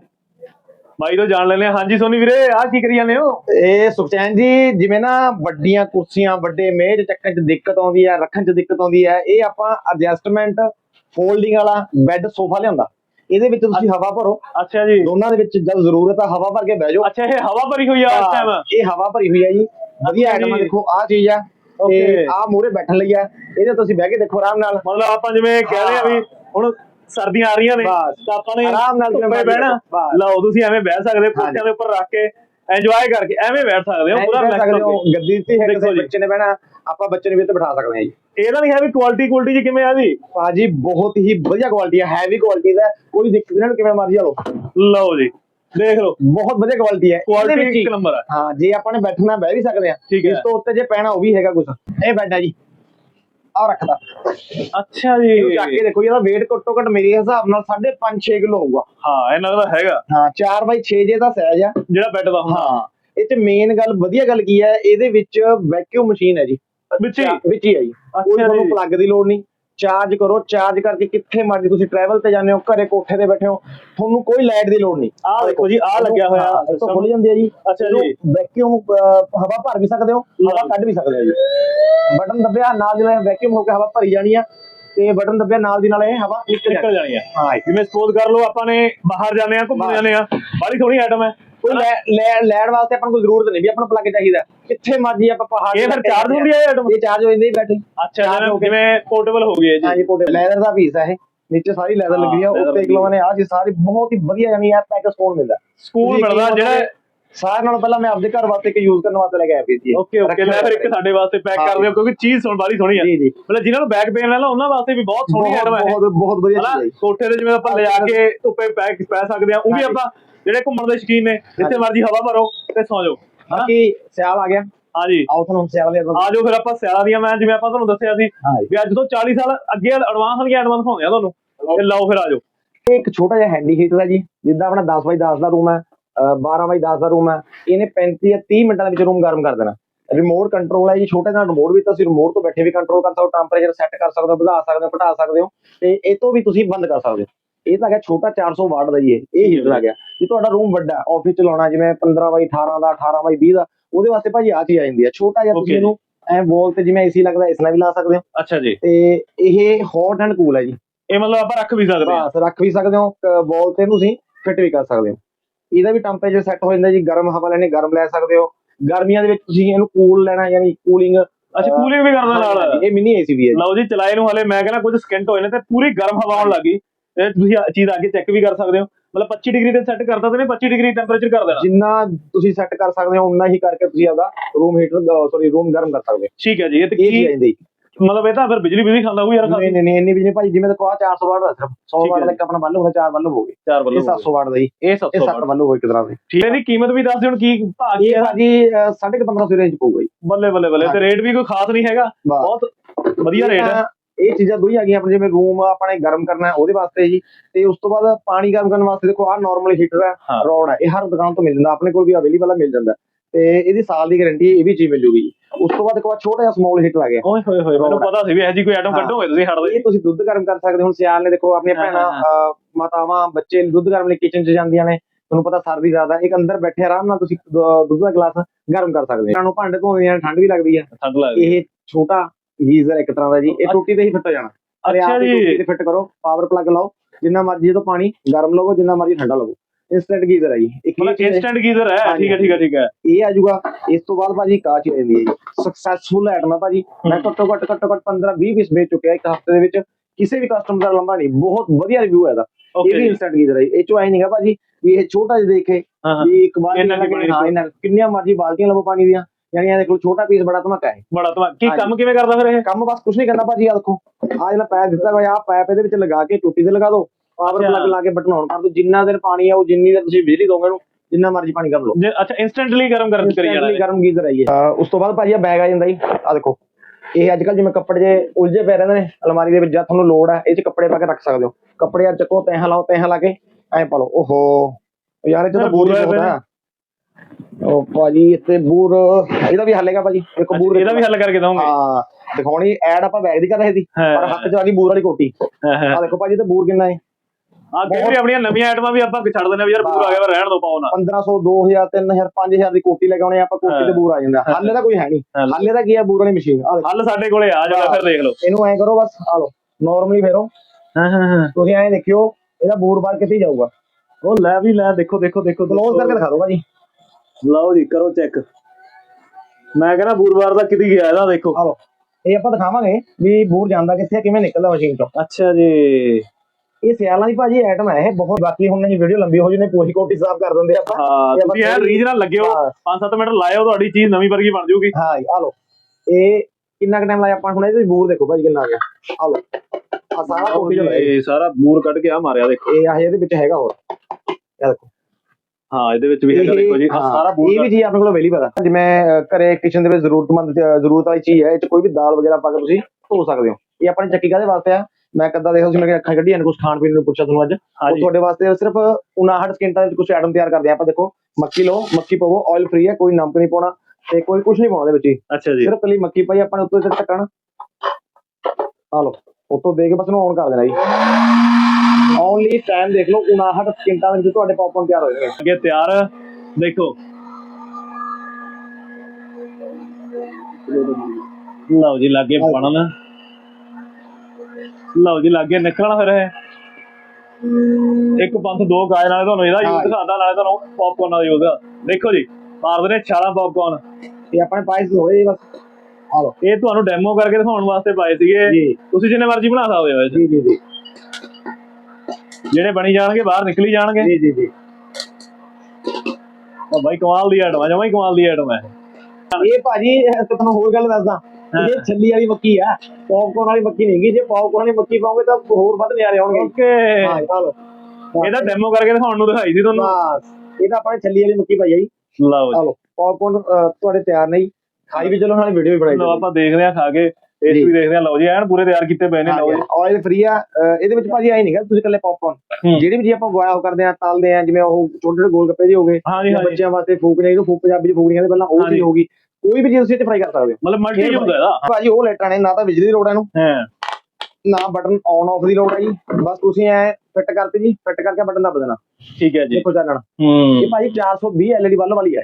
ਬਾਈ ਤੋਂ ਜਾਣ ਲੈਨੇ ਆ ਹਾਂਜੀ ਸੋਨੀ ਵੀਰੇ ਆਹ ਕੀ ਕਰੀ ਜਾਂਦੇ ਹੋ? ਇਹ ਸੁਖਚੈਨ ਜੀ ਜਿਵੇਂ ਨਾ ਵੱਡੀਆਂ ਕੁਰਸੀਆਂ ਵੱਡੇ ਮੇਜ਼ ਚੱਕਣ 'ਚ ਦਿੱਕਤ ਆਉਂਦੀ ਹੈ ਰੱਖਣ 'ਚ ਦਿੱਕਤ ਆਉਂਦੀ ਹੈ ਇਹ ਆਪਾਂ ਐਡਜਸਟਮੈਂਟ ਫੋਲਡਿੰਗ ਵਾਲਾ ਬੈੱਡ ਸੋਫਾ ਲਿਆਂਦਾ ਇਹਦੇ ਵਿੱਚ ਤੁਸੀਂ ਹਵਾ ਭਰੋ। ਅੱਛਾ ਜੀ। ਦੋਨਾਂ ਦੇ ਵਿੱਚ ਜਦ ਜ਼ਰੂਰਤ ਆ ਹਵਾ ਭਰ ਕੇ ਬਹਿ ਜਾਓ। ਅੱਛਾ ਇਹ ਹਵਾ ਭਰੀ ਹੋਈ ਆ ਇਸ ਟਾਈਮ ਇਹ ਹਵਾ ਭਰੀ ਹੋਈ ਹੈ ਜੀ। ਵਧੀਆ। ਆਈਟਮ ਦੇਖੋ ਆਹ ਚੀਜ਼ ਆ। ਤੇ. ਆਹ ਮੂਰੇ ਬੈਠਣ ਲਈ ਆ। ਇਹਦੇ ਤੁਸੀਂ ਬਹਿ ਕੇ ਦੇਖੋ ਆਰਾਮ ਨਾਲ। ਮਤਲਬ ਆਪਾਂ ਜਿਵੇਂ ਕਹਿ ਰਹੇ ਆ ਵੀ ਹੁਣ ਸਰਦੀਆਂ ਆ ਰਹੀਆਂ ਨੇ ਬਸ। ਤਾਂ ਆਪਾਂ ਨੇ ਆਰਾਮ ਨਾਲ ਜਿਵੇਂ ਧੁੱਪੇ ਬਹਿਣਾ। ਬਸ। ਲਓ ਤੁਸੀਂ ਐਵੇਂ ਬਹਿ ਸਕਦੇ ਹੋ ਕੁਰਸੀਆਂ ਦੇ ਉੱਪਰ ਰੱਖ ਕੇ ਇੰਜੋਏ ਕਰਕੇ ਐਵੇਂ ਬੈਠ ਸਕਦੇ ਹੋ ਪੂਰਾ ਰਿਲੈਕਸ ਸਕਦੇ ਹੋ। ਹੋ ਕੇ। ਗੱਦੀ ਤੇ ਹੈ ਦੇਖੋ ਕਿਸੇ ਜੀ। ਬੱਚੇ ਨੇ ਬਹਿਣਾ ਆਪਾਂ ਬੱਚੇ ਨੂੰ ਵੀ ਇੱਥੇ ਬਿਠਾ ਸਕਦੇ ਹਾਂ ਜੀ। ਇਹਦਾ ਨਹੀਂ ਹੈ ਵੀ ਕੁਆਲਿਟੀ ਕੁਆਲਿਟੀ ਜੀ ਕਿਵੇਂ ਆ ਜੀ? ਭਾਜੀ ਬਹੁਤ ਹੀ ਵਧੀਆ ਕੁਆਲਿਟੀ ਹੈ ਹੈਵੀ ਕੁਆਲਿਟੀ ਦਾ। ਕੋਈ ਦਿੱਕਤ ਨਹੀਂ ਇਹਨੂੰ ਕਿਵੇਂ ਮਰਜ਼ੀ ਲਓ। ਲਓ ਜੀ ਦੇਖ ਲਓ। ਬਹੁਤ ਵਧੀਆ ਕੁਆਲਿਟੀ ਹੈ। ਇਹਦੇ ਕੁਆਲਿਟੀ ਵਿੱਚ ਹੀ- ਇੱਕ ਨੰਬਰ ਆ ਹਾਂ ਜੇ ਆਪਾਂ ਨੇ ਬੈਠਣਾ ਬਹਿ ਵੀ ਸਕਦੇ ਆ ਠੀਕ ਹੈ। ਇਸ ਤੋਂ ਉੱਤੇ ਜੇ ਪੈਣਾ ਉਹ ਵੀ ਹੈਗਾ ਕੁਝ ਇਹ ਬੈੱਡ ਹੈ ਜੀ। ਆ ਰੱਖਦਾ। ਅੱਛਾ ਜੀ। ਇਹਨੂੰ ਚੱਕ ਕੇ ਦੇਖੋ ਇਹਦਾ weight ਘੱਟੋ ਘੱਟ ਮੇਰੇ ਹਿਸਾਬ ਨਾਲ 5.5 6 ਕਿਲੋ ਹੋਊਗਾ। ਹਾਂ ਇਹਨਾਂ ਦਾ ਹੈਗਾ। ਹਾਂ 4 ਬਾਈ 6 ਜੇ ਦਾ ਸਾਈਜ਼ ਆ। ਜਿਹੜਾ ਬੈੱਡ ਦਾ ਹਾਂ ਇਹ ਚ ਮੇਨ ਗੱਲ ਵਧੀਆ ਗੱਲ ਕੀ ਹੈ ਇਹਦੇ ਵਿੱਚ ਵੈਕਿਊਮ ਮਸ਼ੀਨ ਹੈ ਜੀ। ਵਿੱਚ ਹੀ? ਵਿੱਚ ਹੀ ਹੈ ਜੀ। ਕੋਈ ਤੁਹਾਨੂੰ। ਪਲੱਗ ਦੀ ਲੋੜ ਨਹੀਂ। ਚਾਰਜ ਕਰੋ ਚਾਰਜ ਕਰਕੇ ਕਿੱਥੇ ਮਰਜ਼ੀ ਤੁਸੀਂ ਟਰੈਵਲ ਤੇ ਜਾਂਦੇ ਹੋ ਘਰੇ ਕੋਠੇ ਤੇ ਬੈਠੇ ਹੋ ਤੁਹਾਨੂੰ ਕੋਈ ਲਾਈਟ ਦੀ ਲੋੜ ਨਹੀਂ। ਆਹ ਦੇਖੋ ਜੀ ਆਹ ਲੱਗਿਆ ਹੋਇਆ ਤੋਂ ਖੁੱਲ ਜਾਂਦੀ ਹੈ ਜੀ। ਅੱਛਾ ਜੀ। ਵੈਕਿਊਮ ਹਵਾ ਭਰ ਵੀ ਸਕਦੇ ਹੋ ਹਵਾ ਕੱਢ ਵੀ ਸਕਦੇ ਹੋ ਜੀ। ਬਟਨ ਦੱਬਿਆ ਨਾਲ ਨਾਲ ਵੈਕਿਊਮ ਹੋ ਕੇ ਹਵਾ ਭਰੀ ਜਾਣੀ ਆ ਤੇ ਬਟਨ ਦੱਬਿਆ ਨਾਲ ਦੀ ਨਾਲ ਇਹ ਹਵਾ ਨਿਕਲ ਜਾਣੀ ਜਾਣੀ ਆ। ਹਾਂ ਜਿਵੇਂ ਸਪੋਜ਼ ਕਰ ਲਓ ਆਪਾਂ ਨੇ ਬਾਹਰ ਜਾਂਦੇ ਆ ਘੁੰਮਣ। ਜਾਂਦੇ ਆ ਬੜੀ ਸੋਹਣੀ ਆਈਟਮ ਹੈ। ਕੋਈ ਲੈਣ ਵਾਸਤੇ ਆਪਾਂ ਨੂੰ ਕੋਈ ਜ਼ਰੂਰਤ ਨਹੀਂ ਵੀ ਆਪਾਂ ਨੂੰ ਪਲੱਗ ਚਾਹੀਦਾ। ਕਿੱਥੇ ਮਰਜ਼ੀ ਆਪਾਂ ਪਹਾੜ ਇਹ ਫਿਰ ਚਾਰਜ ਹੁੰਦੀ ਹੈ ਇਹ ਚਾਰਜ ਹੋ ਜਾਂਦੀ ਹੈ ਬੈਟਰੀ ਅੱਛਾ ਜਿਵੇਂ ਪੋਰਟੇਬਲ ਹੋ ਗਈ ਹੈ ਜੀ। ਹਾਂਜੀ ਪੋਟੇ ਲੈਦਰ ਦਾ ਪੀਸ ਹੈ ਇਹ। ਨੀਚੇ ਸਾਰੀ ਲੈਦਰ ਲੱਗੀ ਆ ਉੱਤੇ ਗਲੋਆਂ ਨੇ ਆ ਜੀ ਸਾਰੀ ਬਹੁਤ ਹੀ ਵਧੀਆ ਜਾਨੀ ਆ ਪੈਕ ਸਕੂਨ ਮਿਲਦਾ। ਸਕੂਲ ਮਿਲਦਾ ਜਿਹੜਾ ਸਾਰਿਆਂ ਨਾਲੋਂ ਪਹਿਲਾਂ ਮੈਂ ਆਪਦੇ ਘਰ ਵਾਸਤੇ ਇੱਕ ਯੂਜ਼ ਕਰਨ ਵਾਸਤੇ ਲੈ ਕੇ ਆਇਆ ਪਈ ਸੀ ਓਕੇ ਓਕੇ ਲੈ ਫਿਰ ਇੱਕ ਸਾਡੇ ਵਾਸਤੇ ਪੈਕ। ਕਰ ਦਿਓ ਕਿਉਂਕਿ ਚੀਜ਼ ਸੁਣ ਬਾਰੀ ਸੋਹਣੀ ਆ। ਜੀ ਜੀ। ਮਤਲਬ ਜਿਨ੍ਹਾਂ ਨੂੰ ਬੈਕ ਪੇਨ ਲੈਣਾ ਉਹਨਾਂ ਵਾਸਤੇ ਵੀ ਬਹੁਤ ਸੋਹਣੀ ਬਹੁਤ ਆਈਟਮ ਹੈ। ਬਹੁਤ ਬਹੁਤ ਵਧੀਆ ਚੀਜ਼ ਹੈ। ਕੋਠੇ ਤੇ ਜਿਵੇਂ ਆਪਾਂ ਲਿਜਾ ਕੇ ਧੁੱਪੇ ਪੈ ਪੈ ਸਕਦੇ ਆ ਉਹ ਵੀ। ਆਪਾਂ ਜਿਹੜੇ ਘੁੰਮਣ ਦੇ ਸ਼ੌਕੀਨ ਨੇ ਜਿੱਥੇ। ਮਰਜ਼ੀ ਹਵਾ ਭਰੋ ਤੇ ਸੌ ਜਾਓ। ਬਾਕੀ ਸਿਆਲ ਆ ਗਿਆ। ਹਾਂਜੀ। ਆਓ ਤੁਹਾਨੂੰ ਸਿਆਲ ਦੇ ਆ ਜਾਓ ਫਿਰ ਆਪਾਂ ਸਿਆਲਾਂ ਦੀਆਂ ਮੈਂ ਜਿਵੇਂ ਆਪਾਂ ਤੁਹਾਨੂੰ ਦੱਸਿਆ ਸੀ। ਵੀ ਅੱਜ ਤੋਂ 40 ਸਾਲ ਅੱਗੇ ਐਡਵਾਂਸ ਵਾਲੀਆਂ ਐਡਵਾਂਸ ਦਿਖਾਉਂਦੇ ਆ ਤੁਹਾਨੂੰ। ਤੇ ਲਓ ਫਿਰ ਆ ਜਾਓ। ਇਹ ਇੱਕ ਛੋਟਾ ਜਿਹਾ ਹੈਂਡੀ ਹੀਟਰ ਹੈ ਜੀ ਜਿੱਦਾਂ ਆਪਣਾ 10 ਬਾਈ 10 ਦਾ ਰੂਮ ਹੈ ਅਹ 12 ਬਾਈ 10 ਦਾ ਰੂਮ ਹੈ ਇਹਨੇ 35 ਜਾਂ 30 ਮਿੰਟਾਂ ਦੇ ਵਿੱਚ ਰੂਮ ਗਰਮ ਕਰ ਦੇਣਾ। ਰਿਮੋਟ ਕੰਟਰੋਲ ਹੈ ਜੀ ਛੋਟੇ ਨਾਲ ਰਿਮੋਟ ਵੀ ਤੁਸੀਂ ਰਿਮੋਟ ਤੋਂ ਬੈਠੇ ਵੀ ਕੰਟਰੋਲ ਕਰ ਸਕਦੇ ਹੋ ਟੈਂਪਰੇਚਰ ਸੈੱਟ ਕਰ ਸਕਦੇ ਹੋ ਵਧਾ ਸਕਦੇ ਹੋ ਘਟਾ ਸਕਦੇ ਹੋ ਤੇ ਇਹ ਤੋਂ ਵੀ ਤੁਸੀਂ ਬੰਦ ਕਰ ਸਕਦੇ ਹੋ। ਇਹ ਤਾਂ ਹੈਗਾ ਛੋਟਾ 400 ਵਾਟ ਦਾ ਜੀ ਇਹ ਇਹ ਹੀਟਰ ਆ ਗਿਆ। ਜੇ ਤੁਹਾਡਾ ਰੂਮ ਵੱਡਾ ਆਫਿਸ ਚਲਾਉਣਾ ਜਿਵੇਂ 15 ਬਾਈ 18 ਦਾ 18 ਬਾਈ 20 ਦਾ ਉਹਦੇ ਵਾਸਤੇ ਭਾਜੀ ਆ ਚੀਜ਼ ਆ ਜਾਂਦੀ ਹੈ ਛੋਟਾ ਜਿਹਾ ਤੁਸੀਂ ਇਹਨੂੰ ਐ ਵੋਲ ਤੇ ਜਿਵੇਂ ਏਸੀ ਲੱਗਦਾ ਇਸ ਨਾਲ ਵੀ ਲਾ ਸਕਦੇ ਹੋ। ਅੱਛਾ ਜੀ। ਤੇ ਇਹ ਹੌਟ ਐਂਡ ਕੂਲ ਹੈ ਜੀ। ਇਹ ਮਤਲਬ ਆਪਾਂ ਰੱਖ ਵੀ ਸਕਦੇ ਆ ਬਸ ਰੱਖ ਵੀ ਸਕਦੇ ਹੋ ਵਾਲ ਤੇ ਤੁਸੀਂ ਫਿੱਟ ਵੀ ਕਰ ਸਕਦੇ ਹੋ। ਇਹਦਾ ਵੀ ਟੈਂਪਰੇਚਰ ਸੈੱਟ ਹੋ ਜਾਂਦਾ ਜੀ ਗਰਮ ਹਵਾ ਲੈਣੀ ਗਰਮ ਲੈ ਸਕਦੇ ਹੋ। ਗਰਮੀਆਂ ਦੇ ਵਿੱਚ ਤੁਸੀਂ ਇਹਨੂੰ ਕੂਲ ਲੈਣਾ ਯਾਨੀ ਕੂਲਿੰਗ ਅੱਛਾ ਕੂਲਿੰਗ ਵੀ ਕਰਦਾ ਨਾਲ। ਇਹ ਮਿਨੀ ਏਸੀ ਵੀ ਹੈ। ਲਓ ਜੀ ਚਲਾਏ ਨੂੰ ਹਲੇ ਮੈਂ ਕਹਿੰਦਾ ਕੁਝ ਸਕਿੰਟ ਹੋਏ ਨੇ ਤੇ ਪੂਰੀ ਗਰਮ ਹਵਾ ਆਉਣ ਲੱਗੀ ਇਹ ਤੁਸੀਂ ਆਹ ਚੀਜ਼ ਅੱਗੇ ਚੈੱਕ ਵੀ ਕਰ ਸਕਦੇ ਹੋ। ਮਤਲਬ 25 ਡਿਗਰੀ ਤੇ ਸੈੱਟ ਕਰਤਾ ਤੇ ਨੇ 25 ਡਿਗਰੀ ਟੈਂਪਰੇਚਰ ਕਰ ਦੇਣਾ। ਜਿੰਨਾ ਤੁਸੀਂ ਸੈੱਟ ਕਰ ਸਕਦੇ ਹੋ ਉਨਾ ਹੀ ਕਰਕੇ ਤੁਸੀਂ ਆਪਦਾ ਰੂਮ ਹੀਟਰ ਸੌਰੀ ਰੂਮ ਗਰਮ ਕਰ ਸਕਦੇ ਹੋ। ਠੀਕ ਹੈ ਜੀ ਇਹ ਤੇ ਇਹ ਚੀਜ਼ ਕੀ ਜਾਂਦੀ ਮਤਲਬ ਇਹ ਤਾਂ ਫਿਰ ਬਿਜਲੀ ਬਿਜਲੀ ਖਾਂਦਾ ਹੋਊ ਯਾਰ ਨਹੀਂ ਨਹੀਂ ਨਹੀਂ ਇੰਨੀ ਵੀ ਨਹੀਂ ਭਾਜੀ ਜਿਵੇਂ ਦੇਖੋ ਆ 400 ਵਾਟ ਦਾ ਸਿਰਫ 100 ਠੀਕ ਹੈ ਵਾਟ ਦਾ ਇੱਕ ਆਪਣਾ ਬੱਲਬ ਹੁੰਦਾ ਚਾਰ ਬੱਲਬ ਹੋ ਗਏ। ਚਾਰ ਇਹ ਬੱਲਬ 700 ਵਾਟ ਦਾ ਜੀ। ਇਹ ਇਹ 700 7 ਬੱਲਬ ਹੋ ਇੱਕ ਤਰ੍ਹਾਂ ਦੇ। ਠੀਕ ਹੈ ਇਹਦੀ ਕੀਮਤ ਵੀ ਦੱਸ ਦਿਓ ਹੁਣ ਕੀ ਭਾਅ ਕੀ ਇਹ ਹੈ। ਭਾਜੀ 1550 ਰੇਂਜ ਪਊਗਾ ਜੀ। ਬੱਲੇ ਬੱਲੇ ਬੱਲੇ ਤੇ ਰੇਟ ਵੀ ਕੋਈ ਖਾਸ ਨਹੀਂ ਹੈਗਾ। ਬਸ। ਬਹੁਤ ਵਧੀਆ ਰੇਟ ਹੈ। ਇਹ ਚੀਜ਼ਾਂ ਦੋ ਹੀ ਆ ਗਈਆਂ ਆਪਣੇ ਜਿਵੇਂ ਰੂਮ ਆਪਣੇ ਗਰਮ ਕਰਨਾ ਹੈ ਉਹਦੇ ਵਾਸਤੇ ਜੀ ਤੇ ਉਸ ਤੋਂ ਬਾਅਦ ਪਾਣੀ ਗਰਮ ਕਰਨ ਵਾਸਤੇ ਦੇਖੋ ਆਹ ਨਾਰਮਲ ਹੀਟਰ ਹੈ ਹਾਂ। ਰੋਡ ਹੈ ਇਹ ਹਰ ਦੁਕਾਨ ਤੋਂ ਮਿਲ ਜਾਂਦਾ ਆਪਣੇ ਕੋਲ ਵੀ ਅਵੇਲੇਬਲ ਹੈ ਮਿਲ ਜਾਂਦਾ ਤੇ ਇਹਦੀ ਸਾਲ ਦੀ ਗਾਰੰਟੀ ਇਹ ਵੀ ਚੀਜ਼ ਮਿਲ ਜੂਗੀ ਉਸ ਤੋਂ ਬਾਅਦ ਇੱਕ ਵਾਰ ਛੋਟਾ ਜਿਹਾ ਸਮਾਲ ਹੀਟਰ ਆ ਗਿਆ। ਓਏ ਹੋਏ ਹੋਏ ਮੈਨੂੰ। ਪਤਾ ਸੀ ਵੀ ਇਹ ਜੀ ਕੋਈ ਆਈਟਮ ਹਾਂ। ਕੱਢੋਗੇ ਤੁਸੀਂ ਹਟਦੇ ਇਹ ਤੁਸੀਂ ਦੁੱਧ ਗਰਮ ਕਰ ਸਕਦੇ ਹੋ ਹੁਣ ਸਿਆਲ ਨੇ ਦੇਖੋ ਆਪਣੀਆਂ ਹਾਂ, ਭੈਣਾਂ ਹਾਂ, ਅਹ, ਮਾਤਾਵਾਂ ਬੱਚੇ ਦੁੱਧ ਗਰਮ ਲਈ ਕਿਚਨ 'ਚ ਜਾਂਦੀਆਂ ਨੇ ਤੁਹਾਨੂੰ ਪਤਾ ਸਰਦੀ ਜ਼ਿਆਦਾ ਇੱਕ ਅੰਦਰ ਬੈਠੇ ਆਰਾਮ ਨਾਲ ਤੁਸੀਂ ਦੁ- ਦੁੱਧ ਦਾ ਗਲਾਸ ਗਰਮ ਕਰ ਸਕਦੇ ਹੋ। ਇਹਨਾਂ ਨੂੰ ਭਾਂਡੇ ਧੋਂਦੀਆਂ ਠੰਡ ਵੀ ਲੱਗਦੀ ਹੈ। ਠੰਡ ਲੱਗਦੀ ਇਹ ਛੋਟਾ ਗੀਜ਼ਰ ਇੱਕ ਤਰ੍ਹਾਂ ਦਾ ਜੀ ਇਹ ਟੁੱਟੀ ਤੇ ਹੀ ਫਿੱਟ ਹੋ ਜਾਣਾ। ਅਰੇ ਆਪ ਹੀ। ਟੂਟੀ ਤੇ ਫਿੱਟ ਕਰੋ ਪਾਵਰ ਪਲੱਗ ਲਾਓ ਜਿੰਨਾ ਮਰਜ਼ੀ ਤੋਂ ਪਾਣੀ ਗਰਮ ਲਵੋ ਜਿੰਨਾ ਮਰਜ਼ੀ ਠੰਡਾ ਲਵੋ। ਇਨਸਟੈਂਟ ਗੀਜ਼ਰ ਹੈ ਜੀ। ਇੱਕ ਮਤਲਬ ਇਨਸਟੈਂਟ ਗੀਜ਼ਰ ਹੈ। ਠੀਕ ਹੈ ਠੀਕ ਹੈ ਠੀਕ ਹੈ। ਇਹ ਆ ਜਾਊਗਾ ਇਸ ਤੋਂ ਬਾਅਦ ਭਾਜੀ ਕਾਚ ਹੋ ਜਾਂਦੀ ਹੈ ਜੀ। ਸਕਸੈਸਫੁਲ ਆਈਟਮ ਹੈ ਭਾਜੀ। ਮੈਂ ਘੱਟੋ ਘੱਟ ਘੱਟੋ ਘੱਟ 15 20 ਪੀਸ ਵੇਚ ਚੁੱਕਿਆ ਇੱਕ ਹਫ਼ਤੇ ਦੇ ਵਿੱਚ। ਕਿਸੇ ਵੀ ਕਸਟਮਰ ਦਾ ਲੰਬਾ ਨਹੀਂ ਬਹੁਤ ਵਧੀਆ ਰਿਵਿਊ ਹੈ ਇਹਦਾ। ਇਹ ਵੀ ਇਨਸਟੈਂਟ ਗੀਜ਼ਰ ਹੈ। ਇਹ ਚੋਂ ਐ ਨਹੀਂਗਾ ਭਾਜੀ ਵੀ ਇਹ ਛੋਟਾ ਜਿਹਾ ਦੇਖੇ ਵੀ ਇੱਕ ਇਹਨਾਂ ਕਿੰਨੀਆਂ ਮਰਜ਼ੀ ਬਾਲਟੀਆਂ ਲਵੋ ਪਾਣੀ ਦੀਆਂ। ਯਾਨੀ ਇਹ ਦੇਖੋ ਛੋਟਾ ਪੀਸ ਬੜਾ ਧਮਾਕਾ ਹੈ। ਬੜਾ ਤਮਾ ਕੀ। ਕੰਮ ਕਿਵੇਂ ਕਰਦਾ ਫਿਰ ਇਹ? ਕੰਮ ਬਸ ਕੁਝ ਨਹੀਂ ਕਰਨਾ ਭਾਜੀ ਆ ਦੇਖੋ। ਆ ਜਿਹੜਾ ਪੈਪ ਦਿੱਤਾ ਹੋਇਆ ਆ ਪੈਪ ਇਹਦੇ ਵਿੱਚ ਲਗਾ ਕੇ ਟੁੱਟੀ ਤੇ ਲਗਾ ਦਿਓ। ਪਾਵਰ। ਪਲੱਗ ਲਾ ਕੇ ਬਟਨ ਆਨ ਕਰ ਦੋ ਜਿੰਨਾ ਦਿਨ ਪਾਣੀ ਆ ਉਹ ਜਿੰਨੀ ਦੇਰ ਤੁਸੀਂ ਬਿਜਲੀ ਦੋਗੇ ਇਹਨੂੰ ਜਿੰਨਾ ਮਰਜ਼ੀ ਪਾਣੀ ਕਰ ਲਓ। ਜੇ ਅੱਛਾ ਇਨਸਟੈਂਟਲੀ ਗਰਮ ਕਰਨ ਕਰੀ ਜਾਣਾ ਗਰਮ ਗੀਜ਼ਰ ਆਈ ਹੈ ਉਸ ਤੋਂ ਬਾਅਦ ਭਾਜੀ ਆ ਬੈਗ ਆ ਜਾਂਦਾ ਜੀ। ਆ ਦੇਖੋ। ਇਹ ਅੱਜ ਕੱਲ ਜਿਵੇਂ ਕੱਪੜੇ ਜੇ ਉਲਝੇ ਪਏ ਰਹਿੰਦੇ ਨੇ ਅਲਮਾਰੀ ਦੇ ਵਿੱਚ ਜਦ ਤੁਹਾਨੂੰ ਲੋੜ ਹੈ ਇਹ ਚ ਕੱਪੜੇ ਪਾ ਕੇ ਰੱਖ ਸਕਦੇ ਹੋ। ਕੱਪੜੇ ਆ ਚੱਕੋ ਤੈਹਾਂ ਲਾਓ ਤੈਹਾਂ ਲਾ ਕੇ ਐਂ ਪਾ ਲਓ। ਓਹੋ। ਯਾਰ ਇਹ ਤਾਂ ਬੂਰ ਬਹੁਤ ਹੈ। ਉਹ ਭਾਜੀ ਇੱਥੇ ਬੂਰ ਇਹਦਾ ਵੀ ਹੱਲੇਗਾ ਭਾਜੀ। ਦੇਖੋ ਬੂਰ ਇਹਦਾ ਵੀ ਹੱਲ ਕਰਕੇ ਦਵਾਂਗੇ ਹਾਂ ਦਿਖਾਉਣੀ ਐਡ ਆਪਾਂ ਬੈਗ ਦੀ ਕਰ ਰਹੇ ਸੀ ਪਰ ਹੱਥ 'ਚ ਆ ਗਈ ਬੂਰ ਵਾਲੀ ਕੋਟੀ। ਆ ਦੇਖੋ ਭਾਜੀ ਤੇ ਬੂਰ ਕਿੰਨਾ ਹੈ। ਆ ਕਈ ਵੀ ਆਪਣੀਆਂ ਨਵੀਆਂ ਆਈਟਮਾਂ ਵੀ ਆਪਾਂ ਛੱਡ ਦਿੰਦੇ ਆ ਯਾਰ ਪੂਰਾ ਆ ਗਿਆ ਰਹਿਣ ਦੋ ਨਾ। 1500 2000 3000 5000 ਦੀ ਕੋਟੀ ਲੈ ਕੇ ਆਉਣੇ ਆਪਾਂ ਕੋਟੀ ਤੇ ਬੂਰ ਆ ਜਾਂਦਾ। ਹੱਲੇ ਦਾ ਕੋਈ ਹੈ ਨਹੀਂ। ਹੱਲੇ ਦਾ ਕੀ ਹੈ ਬੂਰ ਵਾਲੀ ਮਸ਼ੀਨ ਆ ਹੱਲ ਸਾਡੇ ਕੋਲੇ ਆ ਜਾਣਾ ਫਿਰ ਦੇਖ ਲਓ। ਇਹਨੂੰ ਐਂ ਕਰੋ ਬਸ ਆ ਲਓ। ਨਾਰਮਲੀ ਫੇਰੋ। ਹਾਂ ਹਾਂ ਤੁਸੀਂ ਐਂ ਦੇਖਿਓ ਇਹਦਾ ਬੂਰ ਬਾਰ ਕਿੱਥੇ ਜਾਊਗਾ? ਉਹ ਲੈ ਵੀ ਲੈ ਦੇਖੋ ਦੇਖੋ ਦੇਖੋ ਕਲੋਜ਼ ਕਰਕੇ ਦਿਖਾ ਦਿਓ ਭਾਜੀ। ਲਓ ਜੀ ਕਰੋ ਚੈੱਕ ਮੈਂ ਕਹਿੰਦਾ ਬੂਰਵਾਰ ਦਾ ਕਿਤੇ ਗਿਆ ਇਹਦਾ ਦੇਖੋ। ਆ ਲਓ ਇਹ ਆਪਾਂ ਦਿਖਾਵਾਂਗੇ ਵੀ ਬੂਰ ਜਾਂਦਾ ਕਿੱਥੇ ਆ, ਕਿਵੇਂ ਨਿਕਲਦਾ ਮਸ਼ੀਨ ਚੋਂ। ਅੱਛਾ ਜੀ। ਇਹ ਸਿਆਲਾਂ ਦੀ ਭਾਜੀ ਆਈਟਮ ਹੈ ਇਹ ਬਹੁਤ ਬਾਕੀ ਹੁਣ ਨਹੀਂ ਵੀਡੀਓ ਲੰਬੀ ਹੋ ਜੂਨੇ ਪੂਰੀ ਕੋਟੀ ਸਾਫ਼ ਕਰ ਦਿੰਦੇ ਆਪਾਂ। ਹਾਂ ਇਹ ਤੁਸੀਂ ਐ ਰੀਜਨਲ ਲੱਗਿਓ ਹਾਂ। 5-7 ਮਿੰਟ ਲਾਇਓ ਤੁਹਾਡੀ ਚੀਜ਼ ਨਵੀਂ ਵਰਗੀ ਬਣ ਜਾਊਗੀ। ਹਾਂ ਜੀ, ਆ ਲਓ। ਇਹ ਕਿੰਨਾ ਕੁ ਟਾਈਮ ਲਾਇਆ ਆਪਾਂ? ਹੁਣ ਇਹਦੇ ਵਿੱਚ ਬੂਰ ਦੇਖੋ ਭਾਜੀ ਕਿੰਨਾ ਆ ਗਿਆ। ਆ ਲਓ। ਆ ਸਾਰਾ ਕੋਟੀ ਜੋ ਹੈ ਇਹ ਸਾਰਾ ਬੂਰ ਕੱਢ ਕੇ ਆ ਮਾਰਿਆ ਦੇਖੋ। ਇਹ ਆ ਇਹਦੇ ਵਿੱਚ ਹੈਗਾ ਹੋਰ। ਇਹ ਦੇਖੋ। ਹਾਂ ਇਹਦੇ ਵਿੱਚ ਵੀ ਹੈਗਾ ਇਹ- ਦੇਖੋ ਜੀ ਹਾਂ, ਸਾਰਾ ਇਹ ਬੂਰ ਵੀ ਚੀਜ਼ ਆਪਣੇ ਕੋਲ ਵੇਲੀ ਪਤਾ ਜਿਵੇਂ ਘਰੇ ਕਿਚਨ ਦੇ ਵਿੱਚ ਜ਼ਰੂਰਤਮੰਦ ਜ਼ਰੂਰਤ ਵਾਲੀ ਚੀਜ਼ ਹੈ ਇਹ ਚ ਕੋਈ ਵੀ ਦਾਲ ਵਗੈਰਾ ਪਾ ਕੇ ਤੁਸੀਂ ਧੋ ਸਕਦੇ ਹੋ। ਇਹ ਆਪਣੀ ਚੱਕੀ ਕਾਦੇ ਵਾਸਤੇ ਆ? ਮੈਂ ਕਦਾਂ ਦੇਖੋ ਤੁਸੀਂ ਮੇਰੇ ਅੱਖਾਂ ਕੱਢੀਆਂ ਨੇ ਕੁਝ ਖਾਣ ਪੀਣ ਨੂੰ ਪੁੱਛਿਆ ਤੁਹਾਨੂੰ ਅੱਜ। ਉਹ ਤੁਹਾਡੇ ਵਾਸਤੇ ਸਿਰਫ 59 ਸਕਿੰਟਾਂ ਦੇ ਵਿੱਚ ਕੁਝ ਆਈਟਮ ਤਿਆਰ ਕਰਦੇ ਆ। ਆਪਾਂ ਦੇਖੋ ਮੱਕੀ ਲਓ ਮੱਕੀ ਪਾਵੋ ਆਇਲ ਫ੍ਰੀ ਹੈ ਕੋਈ ਨਮਕ ਨਹੀਂ ਪਾਉਣਾ ਤੇ ਕੋਈ ਕੁਝ ਨਹੀਂ ਪਾਉਣਾ ਦੇ ਵਿੱਚ ਹੀ ਅੱਛਾ ਜੀ। ਸਿਰਫ ਕੱਲੀ ਮੱਕੀ ਪਾਈ ਆਪਾਂ ਨੇ ਉੱਤੋਂ ਤੇ ਢੱਕਣ। ਆ ਲਓ ਉੱਤੋਂ ਦੇ ਕੇ ਬਸ ਨੂੰ ਔਨ ਕਰ ਦੇਣਾ ਜੀ। ਓਨਲੀ ਟਾਈਮ ਦੇਖ ਲਓ 59 ਸਕਿੰਟਾਂ ਦੇ ਵਿੱਚ ਤੁਹਾਡੇ ਪੌਪਕੌਰਨ ਤਿਆਰ ਹੋ ਜਾਣਗੇ। ਅੱਗੇ ਤਿਆਰ ਦੇਖੋ। ਲਓ ਜੀ ਲੱਗੇ ਬਣਨ। ਲਓ ਜੀ ਲੱਗੇ ਨਿਕਲਣਾ ਫਿਰ ਇਹ। ਇੱਕ ਪੰਥ ਦੋ ਗਾਇ ਨਾਲੇ ਤੁਹਾਨੂੰ ਇਹਦਾ ਯੂਜ਼। ਦਿਖਾਉਂਦਾ ਨਾਲੇ ਤੁਹਾਨੂੰ ਪੌਪਕੌਰਨ ਦਾ ਯੂਜ਼। ਦੇਖੋ ਜੀ ਮਾਰਦੇ ਨੇ ਛਾਲਾ ਪੌਪਕੌਰਨ ਇਹ ਆਪਣੇ ਪਾਈਸ ਹੋਏ ਬਸ। ਆ ਲਓ। ਇਹ ਤੁਹਾਨੂੰ ਡੈਮੋ ਕਰਕੇ ਦਿਖਾਉਣ ਵਾਸਤੇ ਪਾਏ ਸੀਗੇ। ਤੁਸੀਂ ਜਿੰਨੇ ਮਰਜ਼ੀ ਬਣਾ ਸਕਦੇ ਹੋ। ਜੀ ਜੀ ਜੀ। ਜਿਹੜੇ ਬਣੀ ਜਾਣਗੇ ਬਾਹਰ ਨਿਕਲੀ ਜਾਣਗੇ। ਜੀ ਜੀ ਜੀ। ਤਾਂ ਬਾਈ ਕਮਾਲ ਦੀ ਆਈਟਮ ਹੈ ਜਮਾਂ ਹੀ ਕਮਾਲ ਦੀ ਆਈਟਮ ਹੈ ਇਹ। ਭਾਜੀ ਤੁਹਾਨੂੰ ਹੋਰ ਗੱਲ ਦੱਸਦਾ। ਇਹ ਛੱਲੀ ਵਾਲੀ ਮੱਕੀ ਆ ਪੌਪਕੌਰਨ ਵਾਲੀ ਮੱਕੀ ਨਹੀਂ ਗੀ ਜੇ ਪੌਪਕੌਰਨ ਵਾਲੀ ਮੱਕੀ ਪਾਓਗੇ ਤਾਂ ਹੋਰ ਵੱਧ ਨਿਆਰੇ ਆਉਣਗੇ। ਓਕੇ। ਹਾਂ ਆ ਲਓ। ਇਹਦਾ ਡੈਮੋ ਕਰਕੇ ਦਿਖਾਉਣ ਨੂੰ ਦਿਖਾਈ ਸੀ ਤੁਹਾਨੂੰ। ਬਸ। ਇਹ ਤਾਂ ਆਪਣੇ ਛੱਲੀ ਵਾਲੀ ਮੱਕੀ ਪਾਈ ਆ ਜੀ। ਲਓ ਜੀ। ਆ ਪੌਪਕੌਰਨ ਤੁਹਾਡੇ ਤਿਆਰ ਨਹੀਂ ਖਾਈ ਵੀ ਚਲੋ ਨਾਲੇ ਵੀਡੀਓ ਵੀ ਬਣਾਈ ਲਓ ਆਪਾਂ ਦੇਖਦੇ ਆ ਖਾ ਕੇ ਟੇਸਟ। ਵੀ ਦੇਖਦੇ ਆ ਲਓ ਜੀ ਐਨ ਪੂਰੇ ਤਿਆਰ ਕੀਤੇ ਪਏ ਨੇ। ਲਓ ਜੀ। ਆਇਲ ਫ੍ਰੀ ਆ। ਅਹ, ਇਹਦੇ ਵਿੱਚ ਭਾਜੀ ਆਈ ਨਹੀਂਗਾ ਤੁਸੀਂ ਇਕੱਲੇ ਪੌਪਕੌਰਨ। ਜਿਹੜੀ ਵੀ ਜੀ ਆਪਾਂ ਬੋਇਲ ਕਰਦੇ ਆ ਤਲਦੇ ਆ ਜਿਵੇਂ ਉਹ ਛੋਟੇ ਛੋਟੇ ਗੋਲ ਗੱਪੇ ਜਿਹੇ ਹੋ ਗਏ ਹਾਂਜੀ ਜਾਂ ਹਾਂਜੀ। ਬੱਚਿਆਂ ਵਾਸਤੇ ਫੂਕ ਨੇ ਇਹਨੂੰ ਫੂਕ ਪੰਜਾਬੀ ਚ ਫੂਕਣੀਆਂ ਦੇ ਪਹਿਲਾਂ ਉਹ ਹਾਂਜੀ। ਚੀਜ਼ ਹੋਗੀ ਕੋਈ ਵੀ ਚੀਜ਼ ਤੁਸੀਂ ਇੱਥੇ ਫਰਾਈ ਕਰ ਸਕਦੇ ਹੋ। ਮਤਲਬ ਮਲਟੀ ਯੂਜ਼ ਹੈ ਇਹਦਾ। ਭਾਜੀ ਉਹ ਲਾਈਟਾਂ ਨੇ ਨਾ ਤਾਂ ਬਿਜਲੀ ਦੀ ਲੋੜ ਹੈ ਇਹਨੂੰ। ਹਾਂ। ਨਾ ਬਟਨ ਆਨ ਆਫ ਦੀ ਲੋੜ ਹੈ ਜੀ। ਬਸ ਤੁਸੀਂ ਐ ਫਿੱਟ ਕਰਤੇ ਜੀ ਫਿੱਟ ਕਰਕੇ ਬਟਨ ਦੱਬ ਦੇਣਾ। ਠੀਕ ਹੈ ਜੀ। ਦੇਖੋ ਚੱਲਣ ਹੂੰ। ਇਹ ਭਾਜੀ 420 LED ਬੱਲਬ ਵਾਲੀ ਹੈ